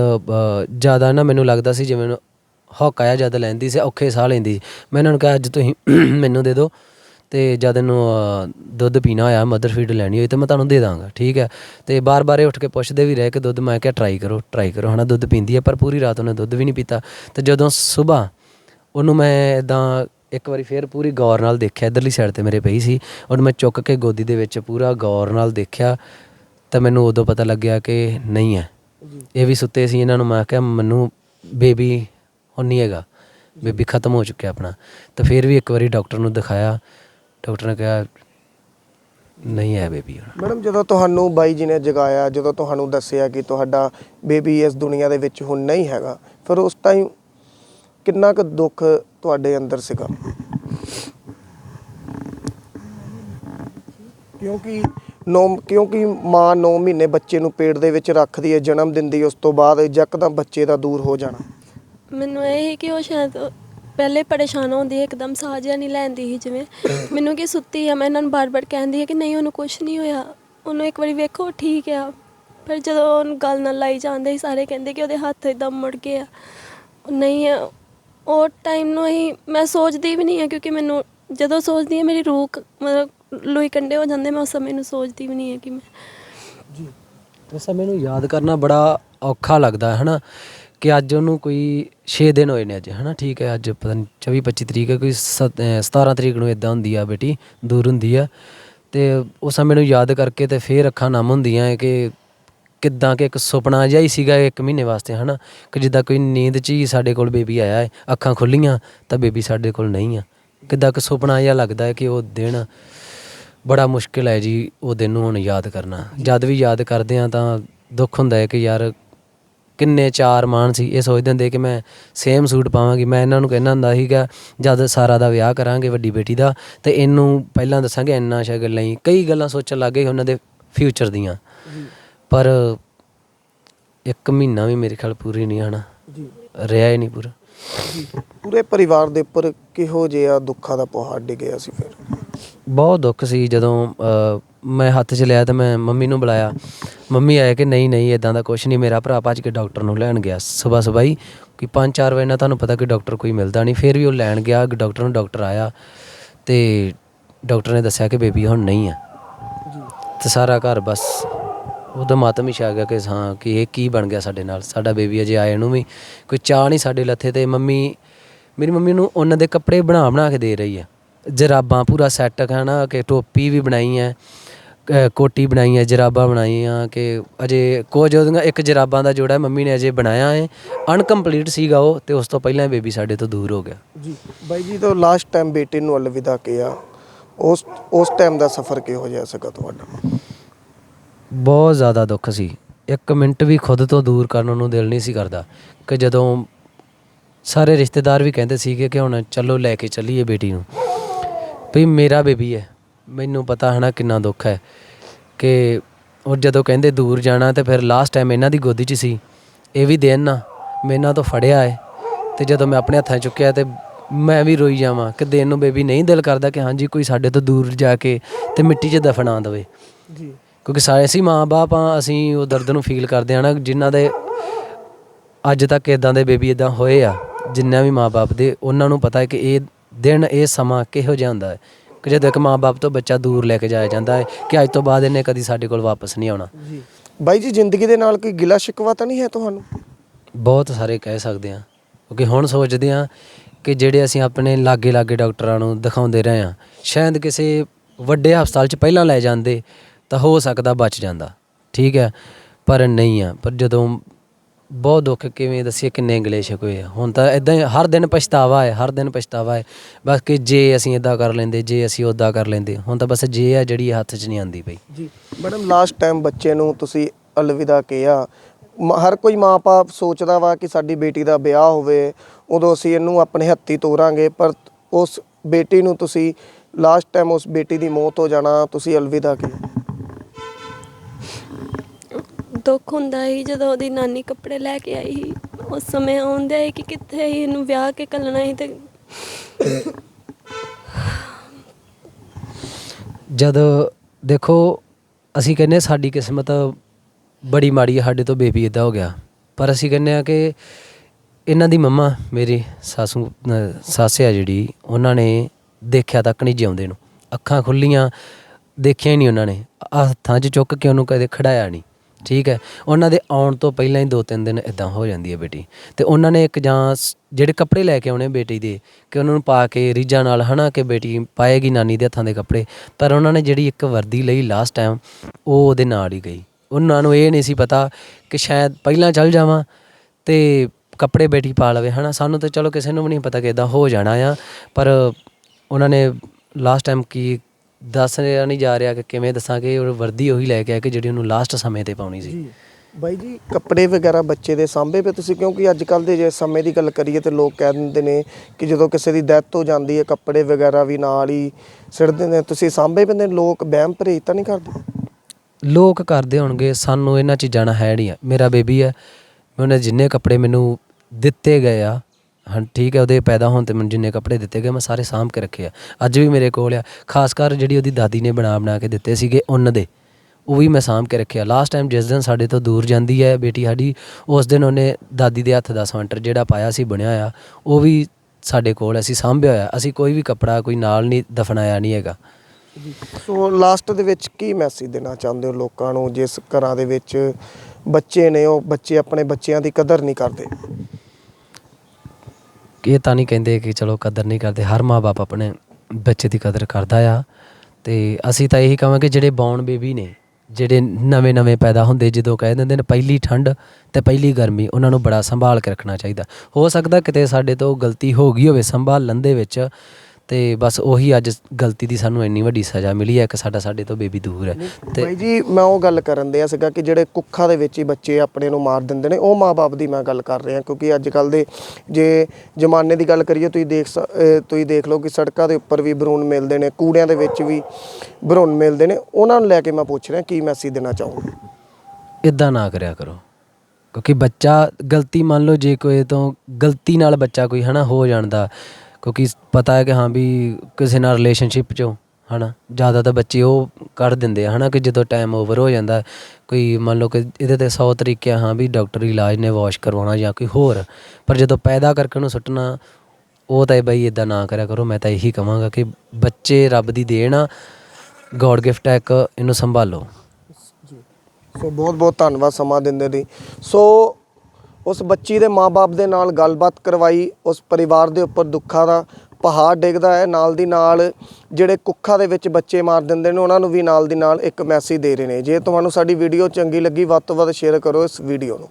ਜ਼ਿਆਦਾ ਨਾ ਮੈਨੂੰ ਲੱਗਦਾ ਸੀ ਜਿਵੇਂ ਹੌਕਾ ਆ ਜਦ ਲੈਂਦੀ ਸੀ, ਔਖੇ ਸਾਹ ਲੈਂਦੀ ਸੀ। ਮੈਂ ਇਹਨਾਂ ਨੂੰ ਕਿਹਾ, ਅੱਜ ਤੁਸੀਂ ਮੈਨੂੰ ਦੇ ਦਿਓ। ਤੇ ਜਦ ਇਹਨੂੰ ਦੁੱਧ ਪੀਣਾ ਹੋਇਆ ਮਦਰ ਫੀਡ ਲੈਣੀ ਹੋਈ ਤੇ ਮੈਂ ਤੁਹਾਨੂੰ ਦੇ ਦਾਂਗਾ ਠੀਕ ਹੈ? ਤੇ ਬਾਰ-ਬਾਰ ਇਹ ਉੱਠ ਕੇ ਪੁੱਛਦੇ ਵੀ ਰਹੇ ਕਿ ਦੁੱਧ ਮੈਂ ਕਿਹਾ ਟਰਾਈ ਕਰੋ ਟਰਾਈ ਕਰੋ ਹਨਾ ਦੁੱਧ ਪੀਂਦੀ ਹੈ ਪਰ ਪੂਰੀ ਰਾਤ ਉਹਨੇ ਦੁੱਧ ਵੀ ਨਹੀਂ ਪੀਤਾ। ਤੇ ਜਦੋਂ ਸਵੇਰ ਉਹਨੂੰ ਮੈਂ ਇਦਾਂ ਇੱਕ ਵਾਰੀ ਫੇਰ ਪੂਰੀ ਗੌਰ ਨਾਲ ਦੇਖਿਆ ਇਧਰਲੀ ਸਾਈਡ ਤੇ ਮੇਰੇ ਪਈ ਸੀ ਉਹਨੂੰ ਮੈਂ ਚੁੱਕ ਕੇ ਗੋਦੀ ਦੇ ਵਿੱਚ ਪੂਰਾ ਗੌਰ ਨਾਲ ਦੇਖਿਆ ਤਾਂ ਮੈਨੂੰ ਉਦੋਂ ਪਤਾ ਲੱਗਿਆ ਕਿ ਨਹੀਂ ਹੈ। ਇਹ ਵੀ ਸੁੱਤੇ ਸੀ ਇਹਨਾਂ ਨੂੰ ਮੈਂ ਕਿਹਾ ਮੈਨੂੰ ਬੇਬੀ ਹੁਣ ਨਹੀਂ ਹੈਗਾ ਬੇਬੀ ਖਤਮ ਹੋ ਚੁੱਕਿਆ ਆਪਣਾ। ਤਾਂ ਫਿਰ ਵੀ ਇੱਕ ਵਾਰੀ ਡਾਕਟਰ ਨੂੰ ਦਿਖਾਇਆ ਡਾਕਟਰ ਨੇ ਕਿਹਾ ਨਹੀਂ ਹੈ ਬੇਬੀ ਹੁਣ। ਮੈਡਮ ਜਦੋਂ ਤੁਹਾਨੂੰ ਬਾਈ ਜੀ ਨੇ ਜਗਾਇਆ ਜਦੋਂ ਤੁਹਾਨੂੰ ਦੱਸਿਆ ਕਿ ਤੁਹਾਡਾ ਬੇਬੀ ਇਸ ਦੁਨੀਆ ਦੇ ਵਿੱਚ ਹੁਣ ਨਹੀਂ ਹੈਗਾ ਫਿਰ ਉਸ ਟਾਈਮ ਕਿੰਨਾ ਕੁ ਦੁੱਖ ਤੁਹਾਡੇ ਅੰਦਰ ਸੀਗਾ? ਕਿਉਂਕਿ ਨੌ ਕਿਉਂਕਿ ਮਾਂ 9 ਮਹੀਨੇ ਬੱਚੇ ਨੂੰ ਪੇਟ ਦੇ ਵਿੱਚ ਰੱਖਦੀ ਹੈ ਜਨਮ ਦਿੰਦੀ ਹੈ, ਉਸ ਤੋਂ ਬਾਅਦ ਯਕਦਮ ਬੱਚੇ ਦਾ ਦੂਰ ਹੋ ਜਾਣਾ। ਮੈਨੂੰ ਇਹ ਸੀ ਕਿ ਉਹ ਸ਼ਾਇਦ ਪਹਿਲੇ ਪਰੇਸ਼ਾਨ ਹੁੰਦੀ ਹੈ ਇੱਕਦਮ ਸਾਹ ਜਿਹਾ ਨਹੀਂ ਲੈਂਦੀ ਸੀ ਜਿਵੇਂ। ਮੈਨੂੰ ਕਿ ਸੁੱਤੀ ਆ, ਮੈਂ ਇਹਨਾਂ ਨੂੰ ਬਾਰ-ਬਾਰ ਕਹਿੰਦੀ ਹੈ ਕਿ ਨਹੀਂ, ਉਹਨੂੰ ਕੁਝ ਨਹੀਂ ਹੋਇਆ। ਉਹਨੂੰ ਇੱਕ ਵਾਰੀ ਵੇਖੋ, ਠੀਕ ਆ। ਪਰ ਜਦੋਂ ਉਹਨੂੰ ਗੱਲ ਨਾਲ ਲਾਈ ਜਾਂਦੇ ਸੀ, ਸਾਰੇ ਕਹਿੰਦੇ ਕਿ ਉਹਦੇ ਹੱਥ ਇਦਾਂ ਮੁੜ ਗਏ ਆ। ਨਹੀਂ ਆ, ਉਹ ਟਾਈਮ ਨੂੰ ਹੀ ਮੈਂ ਸੋਚਦੀ ਵੀ ਨਹੀਂ ਆ, ਕਿਉਂਕਿ ਮੈਨੂੰ ਜਦੋਂ ਸੋਚਦੀ ਹਾਂ ਮੇਰੀ ਰੂਹ ਕ- ਮਤਲਬ ਲੋਈ ਕੰਡੇ ਹੋ ਜਾਂਦੇ, ਮੈਂ ਉਸ ਸਮੇਂ ਨੂੰ ਸੋਚਦੀ ਵੀ ਨਹੀਂ ਹੈ ਕਿ ਮੈਂ ਜੀ। ਉਸ ਸਮੇਂ ਨੂੰ ਯਾਦ ਕਰਨਾ ਬੜਾ ਔਖਾ ਲੱਗਦਾ ਹੈ ਹਨਾ? ਕਿ ਅੱਜ ਉਹਨੂੰ ਕੋਈ 6 ਦਿਨ ਹੋਏ ਨੇ ਅੱਜ, ਹਨਾ? ਠੀਕ ਹੈ, ਅੱਜ ਪਤਾ ਨਹੀਂ 24 25 ਤਰੀਕ ਹੈ, ਕੋਈ ਸਤ- ਅਹ 17 ਤਰੀਕ ਨੂੰ ਇਦਾਂ ਹੁੰਦੀ ਆ ਬੇਟੀ, ਦੂਰ ਹੁੰਦੀ ਆ। ਤੇ ਉਸ ਸਮੇਂ ਨੂੰ ਯਾਦ ਕਰਕੇ ਤੇ ਫੇਰ ਅੱਖਾਂ ਨਮ ਹੁੰਦੀਆਂ ਹੈ ਕਿ ਕਿੱਦਾਂ ਕਿ ਇੱਕ ਸੁਪਨਾ ਜਿਹਾ ਹੀ ਸੀਗਾ ਇੱਕ ਮਹੀਨੇ ਵਾਸਤੇ, ਹਨਾ? ਕਿ ਜਿੱਦਾਂ ਕੋਈ ਨੀਂਦ 'ਚ ਹੀ ਸਾਡੇ ਕੋਲ ਬੇਬੀ ਆਇਆ ਹੈ, ਅੱਖਾਂ ਖੁੱਲੀਆਂ, ਤਾਂ ਬੇਬੀ ਸਾਡੇ ਕੋਲ ਨਹੀਂ ਆ। ਕਿੱਦਾਂ ਕਿ ਸੁਪਨਾ ਜਿਹਾ ਲੱਗਦਾ ਹੈ ਕਿ ਉਹ ਦਿਨ ਬੜਾ ਮੁਸ਼ਕਿਲ ਹੈ ਜੀ, ਉਹ ਦਿਨ ਨੂੰ ਹੁਣ ਯਾਦ ਕਰਨਾ। ਜਦ ਵੀ ਯਾਦ ਕਰਦੇ ਆ ਤਾਂ ਦੁੱਖ ਹੁੰਦਾ ਹੈ ਕਿ ਯਾਰ ਕਿੰਨੇ ਚਾਰ ਮਾਣ ਸੀ। ਇਹ ਸੋਚਦੇ ਹੁੰਦੇ ਕਿ ਮੈਂ ਸੇਮ ਸੂਟ ਪਾਵਾਂਗੀ। ਮੈਂ ਇਹਨਾਂ ਨੂੰ ਕਹਿੰਦਾ ਹੁੰਦਾ ਸੀਗਾ ਜਦ ਸਾਰਾ ਦਾ ਵਿਆਹ ਕਰਾਂਗੇ ਵੱਡੀ ਬੇਟੀ ਦਾ ਤੇ ਇਹਨੂੰ ਪਹਿਲਾਂ ਦੱਸਾਂਗੇ ਇੰਨਾ ਸ਼ਗਲ ਨਹੀਂ ਕਈ ਗੱਲਾਂ ਸੋਚਣ ਲੱਗ ਗਏ ਉਹਨਾਂ ਦੇ ਫਿਊਚਰ ਦੀਆਂ। ਪਰ ਇੱਕ ਮਹੀਨਾ ਵੀ ਮੇਰੇ ਖਿਆਲ ਪੂਰੀ ਨਹੀਂ ਆਣਾ ਜੀ। ਰਿਹਾ ਹੀ ਨਹੀਂ ਪੂਰਾ। ਪੂਰੇ ਪਰਿਵਾਰ ਦੇ ਉੱਪਰ ਕਿਹੋ ਜਿਹਾ ਦੁੱਖਾਂ ਦਾ ਪਹਾੜ ਡਿੱਗਿਆ ਸੀ ਫਿਰ? ਬਹੁਤ ਦੁੱਖ ਸੀ ਜਦੋਂ ਮੈਂ ਹੱਥ 'ਚ ਲਿਆ ਤੇ ਮੈਂ ਮੰਮੀ ਨੂੰ ਬੁਲਾਇਆ। ਮੰਮੀ ਆਏ ਕਿ ਨਹੀਂ ਨਹੀਂ ਇਦਾਂ ਦਾ ਕੁਝ ਨਹੀਂ। ਮੇਰਾ ਭਰਾ ਭੱਜ ਕੇ ਡਾਕਟਰ ਨੂੰ ਲੈਣ ਗਿਆ ਸਵੇਰ ਸਵੇਰ ਕਿ 5-4 ਵਜੇ ਨਾਲ ਤੁਹਾਨੂੰ ਪਤਾ ਕਿ ਡਾਕਟਰ ਕੋਈ ਮਿਲਦਾ ਨਹੀਂ। ਫਿਰ ਵੀ ਉਹ ਲੈਣ ਗਿਆ, ਡਾਕਟਰ ਨੂੰ ਡਾਕਟਰ ਆਇਆ ਤੇ ਡਾਕਟਰ ਨੇ ਦੱਸਿਆ ਕਿ ਬੇਬੀ ਹੁਣ ਨਹੀਂ ਆ। ਤੇ ਸਾਰਾ ਘਰ ਬਸ ਉਹਦਾ ਮਾਤਮ ਹੀ ਛਾ ਗਿਆ ਕਿ ਹਾਂ, ਕਿ ਇਹ ਕੀ ਬਣ ਗਿਆ ਸਾਡੇ ਨਾਲ। ਸਾਡਾ ਬੇਬੀ ਅਜੇ ਆਏ ਨੂੰ ਵੀ ਕੋਈ ਚਾਹ ਨਹੀਂ ਸਾਡੇ ਲੱਥੇ ਤੇ। ਮੰਮੀ, ਮੇਰੀ ਮੰਮੀ ਨੂੰ ਉਹਨਾਂ ਦੇ ਕੱਪੜੇ ਬਣਾ ਬਣਾ ਕੇ ਦੇ ਰਹੀ ਆ। ਜਰਾਬਾਂ ਪੂਰਾ ਸੈੱਟ ਹੈ ਨਾ, ਕਿ ਟੋਪੀ ਵੀ ਬਣਾਈ ਹੈ। ਕੋਟੀ ਬਣਾਈ ਹੈ ਜਰਾਬਾਂ ਬਣਾਈਆਂ ਕਿ ਅਜੇ ਕੁਝ ਉਹਦੀਆਂ ਇੱਕ ਜਰਾਬਾਂ ਦਾ ਜੋੜਾ ਮੰਮੀ ਨੇ ਅਜੇ ਬਣਾਇਆ ਹੈ। ਅਨਕੰਪਲੀਟ ਸੀਗਾ ਉਹ ਤੇ ਉਸ ਤੋਂ ਪਹਿਲਾਂ ਬੇਬੀ ਸਾਡੇ ਤੋਂ ਦੂਰ ਹੋ ਗਿਆ। ਜੀ ਬਾਈ ਜੀ ਤੋਂ ਲਾਸਟ ਟਾਈਮ ਬੇਟੇ ਨੂੰ ਅਲਵਿਦਾ ਕਿਹਾ ਉਸ ਉਸ ਟਾਈਮ ਦਾ ਸਫ਼ਰ ਕਿਹੋ ਜਿਹਾ ਸੀਗਾ ਤੁਹਾਡਾ? ਬਹੁਤ ਜ਼ਿਆਦਾ ਦੁੱਖ ਸੀ। ਇੱਕ ਮਿੰਟ ਵੀ ਖੁਦ ਤੋਂ ਦੂਰ ਕਰਨ ਨੂੰ ਦਿਲ ਨਹੀਂ ਸੀ ਕਰਦਾ ਕਿ ਜਦੋਂ ਸਾਰੇ ਰਿਸ਼ਤੇਦਾਰ ਵੀ ਕਹਿੰਦੇ ਸੀਗੇ ਕਿ ਹੁਣ ਚਲੋ ਲੈ ਕੇ ਚੱਲੀਏ ਬੇਟੀ ਨੂੰ। ਵੀ ਮੇਰਾ ਬੇਬੀ ਹੈ। ਮੈਨੂੰ ਪਤਾ ਹਨਾ ਕਿੰਨਾ ਦੁੱਖ ਹੈ ਕਿ ਉਹ ਜਦੋਂ ਕਹਿੰਦੇ ਦੂਰ ਜਾਣਾ ਤੇ ਫਿਰ ਲਾਸਟ ਟਾਈਮ ਇਹਨਾਂ ਦੀ ਗੋਦੀ 'ਚ ਸੀ ਇਹ ਵੀ ਦਿਨ ਨਾ ਮੈਂ ਇਹਨਾਂ ਤੋਂ ਫੜਿਆ ਹੈ ਤੇ ਜਦੋਂ ਮੈਂ ਆਪਣੇ ਹੱਥਾਂ 'ਚ ਚੁੱਕਿਆ ਤੇ ਮੈਂ ਵੀ ਰੋਈ ਜਾਵਾਂ ਕਿ ਦੇਣ ਨੂੰ ਬੇਬੀ ਨਹੀਂ ਦਿਲ ਕਰਦਾ ਕਿ ਹਾਂਜੀ ਕੋਈ ਸਾਡੇ ਤੋਂ ਦੂਰ ਜਾ ਕੇ ਤੇ ਮਿੱਟੀ 'ਚ ਦਫਨਾ ਦੇਵੇ। ਜੀ। ਕਿਉਂਕਿ ਸਾਰੇ ਅਸੀਂ ਮਾਂ-ਬਾਪ ਆ ਅਸੀਂ ਉਹ ਦਰਦ ਨੂੰ ਫੀਲ ਕਰਦੇ ਆ ਨਾ ਜਿਨ੍ਹਾਂ ਦੇ ਅੱਜ ਤੱਕ ਇਦਾਂ ਦੇ ਬੇਬੀ ਇਦਾਂ ਹੋਏ ਆ ਜਿੰਨਾ ਵੀ ਮਾਂ-ਬਾਪ ਦੇ ਉਹਨਾਂ ਨੂੰ ਪਤਾ ਹੈ ਕਿ ਇਹ ਦਿਨ ਇਹ ਸਮਾਂ ਕਿਹੋ ਜਿਹਾ ਹੁੰਦਾ ਹੈ। ਕਿ ਜਦੋਂ ਇੱਕ ਮਾਂ-ਬਾਪ ਤੋਂ ਬੱਚਾ ਦੂਰ ਲੈ ਕੇ ਜਾਇਆ ਜਾਂਦਾ ਹੈ ਕਿ ਅੱਜ ਤੋਂ ਬਾਅਦ ਇਹਨੇ ਕਦੀ ਸਾਡੇ ਕੋਲ ਵਾਪਸ ਨਹੀਂ ਆਉਣਾ। ਜੀ। ਬਾਈ ਜੀ ਜ਼ਿੰਦਗੀ ਦੇ ਨਾਲ ਕੋਈ ਗਿਲਾ ਸ਼ਿਕਵਾ ਤਾਂ ਨਹੀਂ ਹੈ ਤੁਹਾਨੂੰ? ਬਹੁਤ ਸਾਰੇ ਕਹਿ ਸਕਦੇ ਆ ਕਿਉਂਕਿ ਹੁਣ ਸੋਚਦੇ ਆ ਕਿ ਜਿਹੜੇ ਅਸੀਂ ਆਪਣੇ ਲਾਗੇ ਲਾਗੇ ਡਾਕਟਰਾਂ ਨੂੰ ਦਿਖਾਉਂਦੇ ਰਹੇ ਆ ਸ਼ਾਇਦ ਕਿਸੇ ਵੱਡੇ ਹਸਪਤਾਲ 'ਚ ਪਹਿਲਾਂ ਲੈ ਜਾਂਦੇ ਤਾਂ ਹੋ ਸਕਦਾ ਬਚ ਜਾਂਦਾ। ਠੀਕ ਹੈ ਪਰ ਨਹੀਂ ਆ ਪਰ ਜਦੋਂ ਬਹੁਤ ਦੁੱਖ ਕਿਵੇਂ ਦੱਸੀਏ ਕਿੰਨੇ ਗਲੇਸ਼ਕ ਹੋਏ ਆ। ਹੁਣ ਤਾਂ ਇਦਾਂ ਹਰ ਦਿਨ ਪਛਤਾਵਾ ਹੈ, ਹਰ ਦਿਨ ਪਛਤਾਵਾ ਹੈ। ਬਸ ਕਿ ਜੇ ਅਸੀਂ ਇਦਾਂ ਕਰ ਲੈਂਦੇ, ਜੇ ਅਸੀਂ ਉਦਾਂ ਕਰ ਲੈਂਦੇ, ਹੁਣ ਤਾਂ ਬਸ ਜੇ ਆ ਜਿਹੜੀ ਹੱਥ 'ਚ ਨਹੀਂ ਆਂਦੀ ਪਈ। ਜੀ, ਮੈਡਮ ਲਾਸਟ ਟਾਈਮ ਬੱਚੇ ਨੂੰ ਤੁਸੀਂ ਅਲਵਿਦਾ ਕਿਹਾ, ਮ- ਹਰ ਕੋਈ ਮਾਪੇ ਸੋਚਦਾ ਵਾ ਕਿ ਸਾਡੀ ਬੇਟੀ ਦਾ ਵਿਆਹ ਹੋਵੇ, ਉਦੋਂ ਅਸੀਂ ਇਹਨੂੰ ਆਪਣੇ ਹੱਥੀ ਤੋਰਾਂਗੇ, ਪਰ ਉਸ ਬੇਟੀ ਨੂੰ ਤੁਸੀਂ ਲਾਸਟ ਟਾਈਮ ਉਸ ਬੇਟੀ ਦੀ ਮੌਤ ਹੋ ਜਾਣਾ, ਤੁਸੀਂ ਅਲਵਿਦਾ ਕਿਹਾ। ਦੁੱਖ ਹੁੰਦਾ ਸੀ ਜਦੋਂ ਉਹਦੀ ਨਾਨੀ ਕੱਪੜੇ ਲੈ ਕੇ ਆਈ ਸੀ। ਉਸ ਸਮੇਂ ਆਉਂਦਾ ਸੀ ਕਿ ਕਿੱਥੇ ਹੀ ਇਹਨੂੰ ਵਿਆਹ ਕੇ ਕੱਲਣਾ ਸੀ ਤੇ ਜਦ ਦੇਖੋ, ਅਸੀਂ ਕਹਿੰਦੇ ਸਾਡੀ ਕਿਸਮਤ ਬੜੀ ਮਾੜੀ ਹੈ ਸਾਡੇ ਤੋਂ ਬੇਬੀ ਇਦਾਂ ਹੋ ਗਿਆ। ਪਰ ਅਸੀਂ ਕਹਿੰਦੇ ਆ ਕਿ ਇਹਨਾਂ ਦੀ ਮੰਮਾ, ਮੇਰੀ ਸਾਸੂ, ਅਹ ਸੱਸ ਆ ਜਿਹੜੀ, ਉਹਨਾਂ ਨੇ ਦੇਖਿਆ ਤੱਕ ਨਹੀਂ ਜਿਉਂਦੇ ਨੂੰ। ਅੱਖਾਂ ਖੁੱਲੀਆਂ, ਦੇਖਿਆ ਹੀ ਨਹੀਂ ਉਹਨਾਂ ਨੇ। ਆਹ ਹੱਥਾਂ 'ਚ ਚੁੱਕ ਕੇ ਉਹਨੂੰ ਕਦੇ ਖੜਾਇਆ ਨਹੀਂ। ਠੀਕ ਹੈ? ਉਹਨਾਂ ਦੇ ਆਉਣ ਤੋਂ ਪਹਿਲਾਂ ਹੀ ਦੋ ਤਿੰਨ ਦਿਨ ਇਦਾਂ ਹੋ ਜਾਂਦੀ ਹੈ ਬੇਟੀ। ਤੇ ਉਹਨਾਂ ਨੇ ਇੱਕ ਜਾਂ ਜਿਹੜੇ ਕੱਪੜੇ ਲੈ ਕੇ ਆਉਣੇ ਬੇਟੀ ਦੇ, ਕਿ ਉਹਨਾਂ ਨੂੰ ਪਾ ਕੇ ਰੀਝਾਂ ਨਾਲ, ਹਨਾ, ਕਿ ਬੇਟੀ ਪਾਏਗੀ ਨਾਨੀ ਦੇ ਹੱਥਾਂ ਦੇ ਕੱਪੜੇ। ਪਰ ਉਹਨਾਂ ਨੇ ਜਿਹੜੀ ਇੱਕ ਵਰਦੀ ਲਈ ਲਾਸਟ ਟਾਈਮ ਉਹ ਉਹਦੇ ਨਾਲ ਹੀ ਗਈ। ਉਹਨਾਂ ਨੂੰ ਇਹ ਨਹੀਂ ਸੀ ਪਤਾ ਕਿ ਸ਼ਾਇਦ ਪਹਿਲਾਂ ਚੱਲ ਜਾਵਾਂ ਤੇ ਕੱਪੜੇ ਬੇਟੀ ਪਾ ਲਵੇ, ਹਨਾ। ਸਾਨੂੰ ਤਾਂ ਚਲੋ ਕਿਸੇ ਨੂੰ ਵੀ ਨਹੀਂ ਪਤਾ ਕਿ ਇਦਾਂ ਹੋ ਜਾਣਾ ਆ, ਪਰ ਉਹਨਾਂ ਨੇ ਲਾਸਟ ਟਾਈਮ ਕੀ ਦੱਸ ਰਿਹਾ ਨਹੀਂ ਜਾ ਰਿਹਾ ਕਿ ਕਿਵੇਂ ਦੱਸਾਂ ਕਿ ਉਹ ਵਰਦੀ ਉਹੀ ਲੈ ਕੇ ਆਇਆ ਕਿ ਜਿਹੜੀ ਉਹਨੂੰ ਲਾਸਟ ਸਮੇਂ ਤੇ ਪਾਉਣੀ ਸੀ। ਬਾਈ ਜੀ ਕੱਪੜੇ ਵਗੈਰਾ ਬੱਚੇ ਦੇ ਸਾਂਭੇ ਪਏ ਤੁਸੀਂ? ਕਿਉਂਕਿ ਅੱਜ ਕੱਲ ਦੇ ਜੇ ਸਮੇਂ ਦੀ ਗੱਲ ਕਰੀਏ ਤੇ ਲੋਕ ਕਹਿ ਦਿੰਦੇ ਨੇ ਕਿ ਜਦੋਂ ਕਿਸੇ ਦੀ ਡੈਥ ਹੋ ਜਾਂਦੀ ਹੈ ਕੱਪੜੇ ਵਗੈਰਾ ਵੀ ਨਾਲ ਹੀ ਸਿੱਟ ਦਿੰਦੇ ਨੇ। ਤੁਸੀਂ ਸਾਂਭੇ ਪੈਂਦੇ ਲੋਕ ਵਹਿਮ ਭਰੇਜ ਤਾਂ ਨਹੀਂ ਕਰਦੇ? ਲੋਕ ਕਰਦੇ ਹੋਣਗੇ ਸਾਨੂੰ ਇਹਨਾਂ ਚੀਜ਼ਾਂ ਨਾਲ ਹੈ ਨਹੀਂ ਆ। ਮੇਰਾ ਬੇਬੀ ਹੈ ਮੈਂ ਉਹਨੇ ਜਿੰਨੇ ਕੱਪੜੇ ਮੈਨੂੰ ਦਿੱਤੇ ਗਏ ਆ ਹਾਂ, ਠੀਕ ਹੈ, ਉਹਦੇ ਪੈਦਾ ਹੋਣ ਤੇ ਮੈਨੂੰ ਜਿੰਨੇ ਕੱਪੜੇ ਦਿੱਤੇ ਗਏ, ਮੈਂ ਸਾਰੇ ਸਾਂਭ ਕੇ ਰੱਖੇ ਆ। ਅੱਜ ਵੀ ਮੇਰੇ ਕੋਲ ਆ। ਖਾਸ ਕਰ ਜਿਹੜੀ ਉਹਦੀ ਦਾਦੀ ਨੇ ਬਣਾ ਬਣਾ ਕੇ ਦਿੱਤੇ ਸੀਗੇ, ਉੱਨ ਦੇ, ਉਹ ਵੀ ਮੈਂ ਸਾਂਭ ਕੇ ਰੱਖਿਆ ਲਾਸਟ ਟਾਈਮ ਜਿਸ ਦਿਨ ਸਾਡੇ ਤੋਂ ਦੂਰ ਜਾਂਦੀ ਹੈ ਬੇਟੀ ਸਾਡੀ, ਉਸ ਦਿਨ ਉਹਨੇ ਦਾਦੀ ਦੇ ਹੱਥ ਦਾ ਸਵੈਂਟਰ ਜਿਹੜਾ ਪਾਇਆ ਸੀ, ਬਣਿਆ ਹੋਇਆ ਉਹ ਵੀ ਸਾਡੇ ਕੋਲ ਅਸੀਂ ਸਾਂਭਿਆ ਹੋਇਆ। ਅਸੀਂ ਕੋਈ ਵੀ ਕੱਪੜਾ ਕੋਈ ਨਾਲ ਨਹੀਂ, ਦਫਨਾਇਆ ਨਹੀਂ ਹੈਗਾ। ਸੋ ਲਾਸਟ ਦੇ ਵਿੱਚ ਕੀ ਮੈਸੇਜ ਦੇਣਾ ਚਾਹੁੰਦੇ ਹੋ ਲੋਕਾਂ ਨੂੰ, ਜਿਸ ਘਰਾਂ ਦੇ ਵਿੱਚ ਬੱਚੇ ਨੇ, ਉਹ ਬੱਚੇ ਆਪਣੇ ਬੱਚਿਆਂ ਦੀ ਕਦਰ ਨਹੀਂ ਕਰਦੇ? ਇਹ ਤਾਂ ਨਹੀਂ ਕਹਿੰਦੇ ਕਿ ਚਲੋ ਕਦਰ ਨਹੀਂ ਕਰਦੇ, ਹਰ ਮਾਂ-ਬਾਪ ਆਪਣੇ ਬੱਚੇ ਦੀ ਕਦਰ ਕਰਦਾ ਆ। ਤੇ ਅਸੀਂ ਤਾਂ ਇਹੀ ਕਹਾਂਗੇ ਜਿਹੜੇ ਬੌਰਨ ਬੇਬੀ ਨੇ, ਜਿਹੜੇ ਨਵੇਂ-ਨਵੇਂ ਪੈਦਾ ਹੁੰਦੇ, ਜਦੋਂ ਕਹਿ ਦਿੰਦੇ ਨੇ ਪਹਿਲੀ ਠੰਡ ਤੇ ਪਹਿਲੀ ਗਰਮੀ, ਉਹਨਾਂ ਨੂੰ ਬੜਾ ਸੰਭਾਲ ਕੇ ਰੱਖਣਾ ਚਾਹੀਦਾ। ਹੋ ਸਕਦਾ ਕਿਤੇ ਸਾਡੇ ਤੋਂ ਗਲਤੀ ਹੋ ਗਈ ਹੋਵੇ, ਸੰਭਾਲਣ ਦੇ ਵਿੱਚ ਤੇ ਬਸ ਉਹੀ ਅੱਜ ਗਲਤੀ ਦੀ ਸਾਨੂੰ ਇੰਨੀ ਵੱਡੀ ਸਜ਼ਾ ਮਿਲੀ ਹੈ ਕਿ ਸਾਡਾ ਸਾਡੇ ਤੋਂ ਬੇਬੀ ਦੂਰ ਹੈ। ਤੇ ਬਾਈ ਜੀ ਮੈਂ ਉਹ ਗੱਲ ਕਰਨ ਦਿਆ ਸੀਗਾ ਕਿ ਜਿਹੜੇ ਕੁੱਖਾਂ ਦੇ ਵਿੱਚ ਹੀ ਬੱਚੇ ਆਪਣੇ ਨੂੰ ਮਾਰ ਦਿੰਦੇ ਨੇ ਉਹ ਮਾਪੇ ਦੀ ਮੈਂ ਗੱਲ ਕਰ ਰਿਹਾ ਕਿਉਂਕਿ ਅੱਜ ਕੱਲ ਦੇ ਜੇ ਜ਼ਮਾਨੇ ਦੀ ਗੱਲ ਕਰੀਏ ਤੁਸੀਂ ਦੇਖ ਸ- ਅਹ ਤੁਸੀਂ ਦੇਖ ਲਓ ਕਿ ਸੜਕਾਂ ਦੇ ਉੱਪਰ ਵੀ ਭਰੂਣ ਮਿਲਦੇ ਨੇ ਕੂੜਿਆਂ ਦੇ ਵਿੱਚ ਵੀ ਭਰੂਣ ਮਿਲਦੇ ਨੇ ਉਹਨਾਂ ਨੂੰ ਲੈ ਕੇ ਮੈਂ ਪੁੱਛ ਰਿਹਾ ਕੀ ਮੈਸੇਜ ਦੇਣਾ ਚਾਹੋਗੇ? ਇਦਾਂ ਨਾ ਕਰਿਆ ਕਰੋ ਕਿਉਂਕਿ ਬੱਚਾ ਗਲਤੀ ਮੰਨ ਲਓ ਜੇ ਕੋਈ ਤੋਂ ਗਲਤੀ ਨਾਲ ਬੱਚਾ ਕੋਈ ਹਨਾ ਹੋ ਜਾਂਦਾ ਕਿਉਂਕਿ ਪਤਾ ਹੈ ਕਿ ਹਾਂ ਵੀ ਕਿਸੇ ਨਾਲ ਰਿਲੇਸ਼ਨਸ਼ਿਪ ਚੋਂ, ਹਨਾ, ਜ਼ਿਆਦਾ ਤਾਂ ਬੱਚੇ ਉਹ ਕੱਢ ਦਿੰਦੇ ਆ, ਹਨਾ, ਕਿ ਜਦੋਂ ਟਾਈਮ ਓਵਰ ਹੋ ਜਾਂਦਾ, ਕੋਈ ਮੰਨ ਲਓ ਕਿ ਇਹਦੇ ਤੇ 100 ਤਰੀਕੇ ਆ, ਹਾਂ ਵੀ ਡਾਕਟਰੀ ਇਲਾਜ ਨੇ ਵਾਸ਼ ਕਰਵਾਉਣਾ ਜਾਂ ਕੋਈ ਹੋਰ, ਪਰ ਜਦੋਂ ਪੈਦਾ ਕਰਕੇ ਉਹਨੂੰ ਸੁੱਟਣਾ, ਉਹ ਤਾਂ ਬਈ ਇਦਾਂ ਨਾ ਕਰਿਆ ਕਰੋ, ਮੈਂ ਤਾਂ ਇਹੀ ਕਹਾਂਗਾ ਕਿ ਬੱਚੇ ਰੱਬ ਦੀ ਦੇਣ ਆ ਗੋਡ ਗਿਫਟ ਹੈ ਇੱਕ, ਇਹਨੂੰ ਸੰਭਾਲੋ। ਸੋ ਬਹੁਤ ਬਹੁਤ ਧੰਨਵਾਦ ਸਮਾਂ ਦਿੰਦੇ ਲਈ। ਸੋ ਉਸ ਬੱਚੀ ਦੇ ਮਾਪੇ ਦੇ ਨਾਲ ਗੱਲਬਾਤ ਕਰਵਾਈ, ਉਸ ਪਰਿਵਾਰ ਦੇ ਉੱਪਰ ਦੁੱਖਾਂ ਦਾ ਪਹਾੜ ਡਿੱਗਦਾ ਹੈ। ਨਾਲ ਦੀ ਨਾਲ ਜਿਹੜੇ ਕੁੱਖਾਂ ਦੇ ਵਿੱਚ ਬੱਚੇ ਮਾਰ ਦਿੰਦੇ ਨੇ, ਉਹਨਾਂ ਨੂੰ ਵੀ ਨਾਲ ਦੀ ਨਾਲ ਇੱਕ ਮੈਸੇਜ ਦੇ ਰਹੇ ਨੇ। ਜੇ ਤੁਹਾਨੂੰ ਸਾਡੀ ਵੀਡੀਓ ਚੰਗੀ ਲੱਗੀ, ਵੱਧ ਤੋਂ ਵੱਧ ਸ਼ੇਅਰ ਕਰੋ ਇਸ ਵੀਡੀਓ ਨੂੰ।